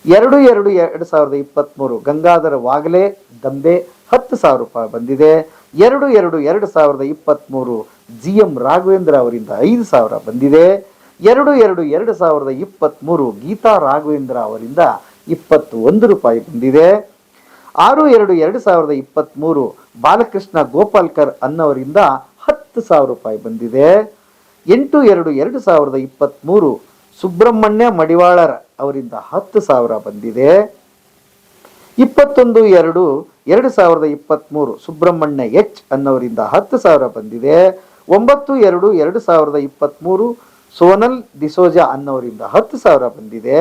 ಎರಡು ಎರಡು ಎರಡು ಸಾವಿರದ ಇಪ್ಪತ್ತ್ಮೂರು ಗಂಗಾಧರ ವಾಗಲೆ ದಂಬೆ ಹತ್ತು ಸಾವಿರ ರೂಪಾಯಿ ಬಂದಿದೆ. ಎರಡು ಎರಡು ಎರಡು ಸಾವಿರದ ಇಪ್ಪತ್ತ್ಮೂರು ಜಿ ಎಂ ರಾಘವೇಂದ್ರ ಅವರಿಂದ ಐದು ಸಾವಿರ ಬಂದಿದೆ. ಎರಡು ಎರಡು ಎರಡು ಸಾವಿರದ ಇಪ್ಪತ್ತ್ಮೂರು ಗೀತಾ ರಾಘವೇಂದ್ರ ಅವರಿಂದ ಇಪ್ಪತ್ತು ಒಂದು ರೂಪಾಯಿ ಬಂದಿದೆ. ಆರು ಎರಡು ಎರಡು ಸಾವಿರದ ಇಪ್ಪತ್ತ್ಮೂರು ಬಾಲಕೃಷ್ಣ ಗೋಪಾಲ್ಕರ್ ಅನ್ನೋರಿಂದ ಹತ್ತು ಸಾವಿರ ರೂಪಾಯಿ ಬಂದಿದೆ. ಎಂಟು ಎರಡು ಎರಡು ಸಾವಿರದ ಇಪ್ಪತ್ತ್ಮೂರು ಸುಬ್ರಹ್ಮಣ್ಯ ಮಡಿವಾಳರ್ ಅವರಿಂದ ಹತ್ತು ಸಾವಿರ ಬಂದಿದೆ. ಇಪ್ಪತ್ತೊಂದು ಎರಡು ಎರಡು ಸಾವಿರದ ಇಪ್ಪತ್ತ್ಮೂರು ಸುಬ್ರಹ್ಮಣ್ಯ ಎಚ್ ಅನ್ನೋರಿಂದ ಹತ್ತು ಸಾವಿರ ಬಂದಿದೆ. ಒಂಬತ್ತು ಎರಡು ಎರಡು ಸಾವಿರದ ಇಪ್ಪತ್ತ್ಮೂರು ಸೋನಲ್ ಡಿಸೋಜಾ ಅನ್ನೋರಿಂದ ಹತ್ತು ಸಾವಿರ ಬಂದಿದೆ.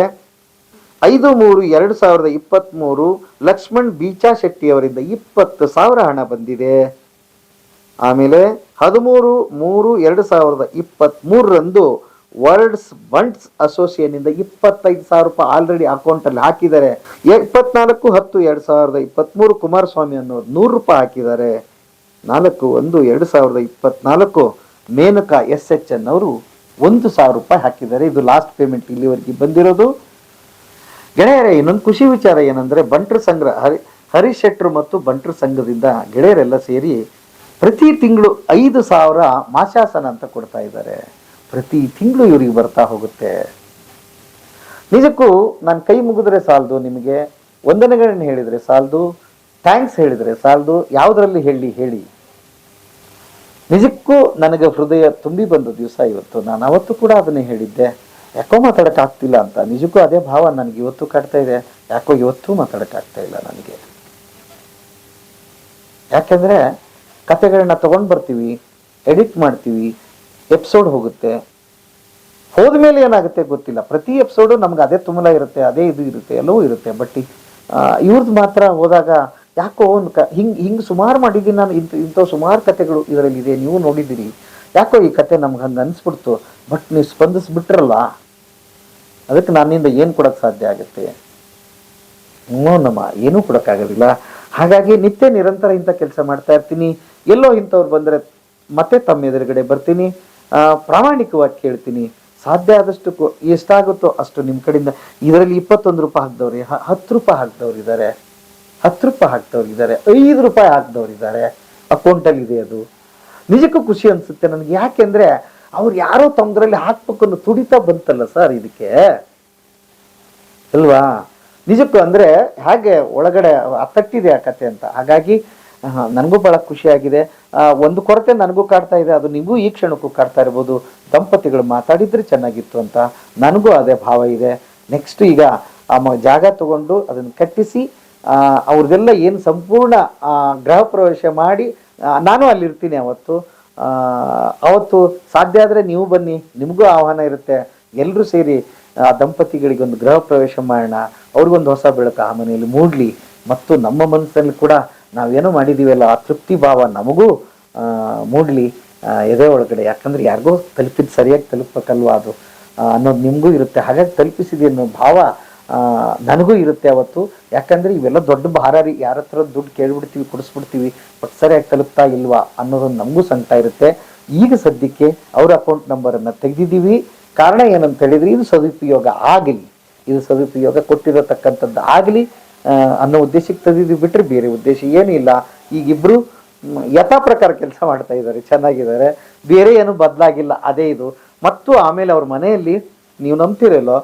ಐದು ಮೂರು ಎರಡು ಸಾವಿರದ ಇಪ್ಪತ್ತ್ಮೂರು ಲಕ್ಷ್ಮಣ್ ಬೀಚಾ ಶೆಟ್ಟಿಯವರಿಂದ ಇಪ್ಪತ್ತು ಸಾವಿರ ಹಣ ಬಂದಿದೆ. ಆಮೇಲೆ ಹದಿಮೂರು ಮೂರು ಎರಡು ಸಾವಿರದ ಇಪ್ಪತ್ತ್ಮೂರರಂದು ವರ್ಲ್ಡ್ಸ್ ಬಂಡ್ಸ್ ಅಸೋಸಿಯೇಷನ್ ಇಂದ ಇಪ್ಪತ್ತೈದು ಸಾವಿರ ರೂಪಾಯಿ ಆಲ್ರೆಡಿ ಅಕೌಂಟಲ್ಲಿ ಹಾಕಿದ್ದಾರೆ. ಇಪ್ಪತ್ನಾಲ್ಕು ಹತ್ತು ಎರಡು ಸಾವಿರದ ಇಪ್ಪತ್ತ್ಮೂರು ಕುಮಾರಸ್ವಾಮಿ ಅನ್ನೋರು ನೂರು ರೂಪಾಯಿ ಹಾಕಿದ್ದಾರೆ. ನಾಲ್ಕು ಒಂದು ಎರಡು ಸಾವಿರದ ಇಪ್ಪತ್ನಾಲ್ಕು ಮೇನಕಾ ಎಸ್ ಎಚ್ ಎನ್ ಅವರು ಒಂದು ಸಾವಿರ ರೂಪಾಯಿ ಹಾಕಿದ್ದಾರೆ. ಇದು ಲಾಸ್ಟ್ ಪೇಮೆಂಟ್ ಇಲ್ಲಿವರೆಗೆ ಬಂದಿರೋದು. ಗೆಳೆಯರೇ, ಇನ್ನೊಂದು ಖುಷಿ ವಿಚಾರ ಏನಂದ್ರೆ ಬಂಟ್ರ ಸಂಘ ಹರಿ ಹರೀಶ್ ಶೆಟ್ರು ಮತ್ತು ಬಂಟ್ರ ಸಂಘದಿಂದ ಗೆಳೆಯರೆಲ್ಲ ಸೇರಿ ಪ್ರತಿ ತಿಂಗಳು ಐದು ಸಾವಿರ ಮಾಶಾಸನ ಅಂತ ಕೊಡ್ತಾ ಇದ್ದಾರೆ. ಪ್ರತಿ ತಿಂಗಳು ಇವರಿಗೆ ಬರ್ತಾ ಹೋಗುತ್ತೆ. ನಿಜಕ್ಕೂ ನಾನು ಕೈ ಮುಗಿದ್ರೆ ಸಾಲದು ನಿಮಗೆ ವಂದನೆಗಳನ್ನು ಹೇಳಿದರೆ ಸಾಲದು, ಥ್ಯಾಂಕ್ಸ್ ಹೇಳಿದರೆ ಸಾಲದು, ಯಾವುದರಲ್ಲಿ ಹೇಳಿ ಹೇಳಿ. ನಿಜಕ್ಕೂ ನನಗೆ ಹೃದಯ ತುಂಬಿ ಬಂದ ದಿವಸ ಇವತ್ತು. ನಾನು ಅವತ್ತು ಕೂಡ ಅದನ್ನೇ ಹೇಳಿದ್ದೆ. ಯಾಕೋ ಮಾತಾಡಕ್ ಆಗ್ತಿಲ್ಲ ಅಂತ. ನಿಜಕ್ಕೂ ಅದೇ ಭಾವ ನನಗೆ ಇವತ್ತು ಕಾಡ್ತಾ ಇದೆ. ಯಾಕೋ ಇವತ್ತೂ ಮಾತಾಡಕ್ ಆಗ್ತಾ ಇಲ್ಲ ನನಗೆ. ಯಾಕೆಂದ್ರೆ ಕತೆಗಳನ್ನ ತಗೊಂಡ್ ಬರ್ತೀವಿ, ಎಡಿಟ್ ಮಾಡ್ತೀವಿ, ಎಪಿಸೋಡ್ ಹೋಗುತ್ತೆ. ಹೋದ ಮೇಲೆ ಏನಾಗುತ್ತೆ ಗೊತ್ತಿಲ್ಲ. ಪ್ರತಿ ಎಪಿಸೋಡು ನಮ್ಗೆ ಅದೇ ತುಮಲ ಇರುತ್ತೆ, ಅದೇ ಇದು ಇರುತ್ತೆ, ಎಲ್ಲವೂ ಇರುತ್ತೆ. ಬಟ್ ಇವ್ರದ್ದು ಮಾತ್ರ ಹೋದಾಗ ಯಾಕೋ ಒಂದು ಕ ಹಿಂಗೆ ಹಿಂಗೆ ಸುಮಾರು ಮಾಡಿದ್ದೀನಿ ನಾನು ಇಂಥ ಇಂಥ ಸುಮಾರು ಕತೆಗಳು ಇದರಲ್ಲಿದೆ. ನೀವು ನೋಡಿದ್ದೀರಿ. ಯಾಕೋ ಈ ಕತೆ ನಮ್ಗೆ ಹಂಗೆ ಅನಿಸ್ಬಿಡ್ತು ಬಟ್ ನೀವು ಸ್ಪಂದಿಸ್ಬಿಟ್ರಲ್ಲ, ಅದಕ್ಕೆ ನನ್ನಿಂದ ಏನು ಕೊಡಕ್ಕೆ ಸಾಧ್ಯ ಆಗುತ್ತೆ? ನೋ ನಮ್ಮ, ಏನೂ ಕೊಡೋಕ್ಕಾಗೋದಿಲ್ಲ ಹಾಗಾಗಿ ನಿತ್ಯ ನಿರಂತರ ಇಂಥ ಕೆಲಸ ಮಾಡ್ತಾ ಇರ್ತೀನಿ. ಎಲ್ಲೋ ಇಂಥವ್ರು ಬಂದರೆ ಮತ್ತೆ ತಮ್ಮ ಎದುರುಗಡೆ ಬರ್ತೀನಿ. ಪ್ರಾಮಾಣಿಕವಾಗಿ ಕೇಳ್ತೀನಿ. ಸಾಧ್ಯ ಆದಷ್ಟು ಎಷ್ಟಾಗುತ್ತೋ ಅಷ್ಟು ನಿಮ್ಮ ಕಡೆಯಿಂದ. ಇದರಲ್ಲಿ ಇಪ್ಪತ್ತೊಂದು ರೂಪಾಯಿ ಹಾಕ್ದವ್ರಿ ಹತ್ತು ರೂಪಾಯಿ ಹಾಕಿದವ್ರು ಇದ್ದಾರೆ ಹತ್ತು ರೂಪಾಯಿ ಹಾಕಿದವ್ರು ಇದ್ದಾರೆ ಐದು ರೂಪಾಯಿ ಹಾಕ್ದವ್ರು ಇದ್ದಾರೆ ಅಕೌಂಟಲ್ಲಿ ಇದೆ ಅದು. ನಿಜಕ್ಕೂ ಖುಷಿ ಅನ್ಸುತ್ತೆ ನನಗೆ. ಯಾಕೆಂದ್ರೆ ಅವ್ರು ಯಾರೋ ತಮ್ಮದ್ರಲ್ಲಿ ಹಾಕ್ಬೇಕು ಅನ್ನೋ ತುಡಿತಾ ಬಂತಲ್ಲ ಸರ್ ಇದಕ್ಕೆ? ಅಲ್ವಾ? ನಿಜಕ್ಕೂ ಅಂದ್ರೆ ಹಾಗೆ ಒಳಗಡೆ ತಟ್ಟಿದೆ ಆ ಕತೆ ಅಂತ. ಹಾಗಾಗಿ ನನಗೂ ಬಹಳ ಖುಷಿಯಾಗಿದೆ ಒಂದು ಕೊರತೆ ನನಗೂ ಕಾಡ್ತಾ ಇದೆ, ಅದು ನಿಮಗೂ ಈ ಕ್ಷಣಕ್ಕೂ ಕಾಡ್ತಾ ಇರ್ಬೋದು. ದಂಪತಿಗಳು ಮಾತಾಡಿದ್ರೆ ಚೆನ್ನಾಗಿತ್ತು ಅಂತ ನನಗೂ ಅದೇ ಭಾವ ಇದೆ. ನೆಕ್ಸ್ಟ್ ಈಗ, ಆ ಜಾಗ ತಗೊಂಡು ಅದನ್ನು ಕಟ್ಟಿಸಿ ಅವ್ರದ್ದೆಲ್ಲ ಏನು ಸಂಪೂರ್ಣ ಗೃಹ ಪ್ರವೇಶ ಮಾಡಿ ನಾನು ಅಲ್ಲಿರ್ತೀನಿ ಅವತ್ತು. ಅವತ್ತು ಸಾಧ್ಯ ಆದರೆ ನೀವು ಬನ್ನಿ, ನಿಮಗೂ ಆಹ್ವಾನ ಇರುತ್ತೆ. ಎಲ್ಲರೂ ಸೇರಿ, ಆ, ದಂಪತಿಗಳಿಗೆ ಒಂದು ಗೃಹ ಪ್ರವೇಶ ಮಾಡೋಣ. ಅವ್ರಿಗೊಂದು ಹೊಸ ಬೆಳಕು ಆ ಮನೆಯಲ್ಲಿ ಮೂಡಲಿ. ಮತ್ತು ನಮ್ಮ ಮನಸ್ಸಲ್ಲಿ ಕೂಡ ನಾವೇನೋ ಮಾಡಿದ್ದೀವಲ್ಲ ಆ ತೃಪ್ತಿ ಭಾವ ನಮಗೂ ಮೂಡಲಿ ಎದೆ ಒಳಗಡೆ. ಯಾಕಂದರೆ ಯಾರಿಗೋ ತಲುಪಿದ್ದು ಸರಿಯಾಗಿ ತಲುಪಬೇಕಲ್ವಾ ಅದು. ಅನ್ನೋದು ನಿಮಗೂ ಇರುತ್ತೆ. ಹಾಗಾಗಿ ತಲುಪಿಸಿದೆ ಅನ್ನೋ ಭಾವ ನನಗೂ ಇರುತ್ತೆ ಅವತ್ತು. ಯಾಕಂದ್ರೆ ಇವೆಲ್ಲ ದೊಡ್ಡ ಭಾರ ರೀ. ಯಾರ ಹತ್ರ ದುಡ್ಡು ಕೇಳ್ಬಿಡ್ತೀವಿ ಕೊಡಿಸ್ಬಿಡ್ತೀವಿ ಬಟ್ ಸರಿಯಾಗಿ ತಲುಪ್ತಾ ಇಲ್ವಾ ಅನ್ನೋದೊಂದು ನಮಗೂ ಸಂಕಟ ಇರುತ್ತೆ. ಈಗ ಸದ್ಯಕ್ಕೆ ಅವ್ರ ಅಕೌಂಟ್ ನಂಬರನ್ನು ತೆಗೆದಿದ್ದೀವಿ. ಕಾರಣ ಏನಂತ ಹೇಳಿದ್ರೆ ಇದು ಸದುಪಯೋಗ ಆಗಲಿ. ಇದು ಸದುಪಯೋಗ ಕೊಟ್ಟಿರತಕ್ಕಂಥದ್ದು ಆಗಲಿ ಅನ್ನೋ ಉದ್ದೇಶಕ್ಕೆ ತೆಗೆದಿದ್ದೀವಿ. ಬಿಟ್ಟರೆ ಬೇರೆ ಉದ್ದೇಶ ಏನೂ ಇಲ್ಲ. ಈಗಿಬ್ರು ಮ್, ಯಥಾ ಪ್ರಕಾರ ಕೆಲಸ ಮಾಡ್ತಾ ಇದ್ದಾರೆ. ಚೆನ್ನಾಗಿದ್ದಾರೆ. ಬೇರೆ ಏನು ಬದಲಾಗಿಲ್ಲ. ಅದೇ ಇದು. ಮತ್ತು ಆಮೇಲೆ ಅವ್ರ ಮನೆಯಲ್ಲಿ ನೀವು ನಂಬ್ತಿರಲ್ಲೋ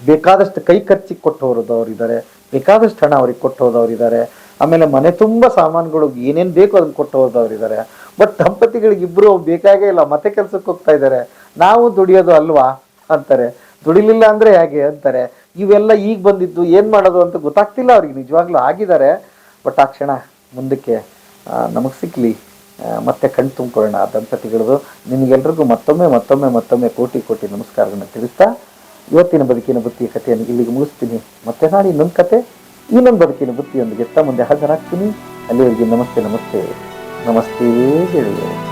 ಬೇಕಾದಷ್ಟು ಕೈ ಖರ್ಚಿಗೆ ಕೊಟ್ಟು ಹೋದವ್ರಿದ್ದಾರೆ ಬೇಕಾದಷ್ಟು ಹಣ ಅವ್ರಿಗೆ ಕೊಟ್ಟು ಹೋದವ್ರಿದ್ದಾರೆ ಆಮೇಲೆ ಮನೆ ತುಂಬ ಸಾಮಾನುಗಳು ಏನೇನು ಬೇಕು ಅದನ್ನ ಕೊಟ್ಟು ಹೋದವ್ರಿದ್ದಾರೆ ಬಟ್ ದಂಪತಿಗಳಿಗೆ ಇಬ್ಬರು ಬೇಕಾಗೇ ಇಲ್ಲ, ಮತ್ತೆ ಕೆಲಸಕ್ಕೆ ಹೋಗ್ತಾ ಇದ್ದಾರೆ ನಾವು ದುಡಿಯೋದು ಅಲ್ವಾ? ಅಂತಾರೆ. ದುಡಿಲಿಲ್ಲ ಅಂದರೆ ಹೇಗೆ? ಅಂತಾರೆ. ಇವೆಲ್ಲ ಈಗ ಬಂದಿದ್ದು, ಏನು ಮಾಡೋದು ಅಂತ ಗೊತ್ತಾಗ್ತಿಲ್ಲ ಅವ್ರಿಗೆ, ನಿಜವಾಗ್ಲೂ ಆಗಿದ್ದಾರೆ. ಬಟ್ ಆ ಕ್ಷಣ ಮುಂದಕ್ಕೆ ನಮಗೆ ಸಿಕ್ಕಲಿ ಮತ್ತೆ ಕಣ್ ತುಂಬಿಕೊಳ್ಳೋಣ ಆ ದಂಪತಿಗಳದು. ನಿಮಗೆಲ್ರಿಗೂ ಮತ್ತೊಮ್ಮೆ ಮತ್ತೊಮ್ಮೆ ಮತ್ತೊಮ್ಮೆ ಕೋಟಿ ಕೋಟಿ ನಮಸ್ಕಾರಗಳನ್ನ ತಿಳಿಸ್ತಾ ಇವತ್ತಿನ ಬದುಕಿನ ಬುತ್ತಿಯ ಕಥೆಯನ್ನು ಇಲ್ಲಿಗೆ ಮುಗಿಸ್ತೀನಿ. ಮತ್ತೆ ನಾಳೆ ಇನ್ನೊಂದು ಕತೆ, ಇನ್ನೊಂದು ಬದುಕಿನ ಬುತ್ತಿಯೊಂದಿಗೆ ಎತ್ತ ಮುಂದೆ ಹಾಜರಾಗ್ತೀನಿ. ಅಲ್ಲಿವರೆಗೆ ನಮಸ್ತೆ ನಮಸ್ತೆ. ನಮಸ್ತೆ, ಗೆಳೆಯರೆ.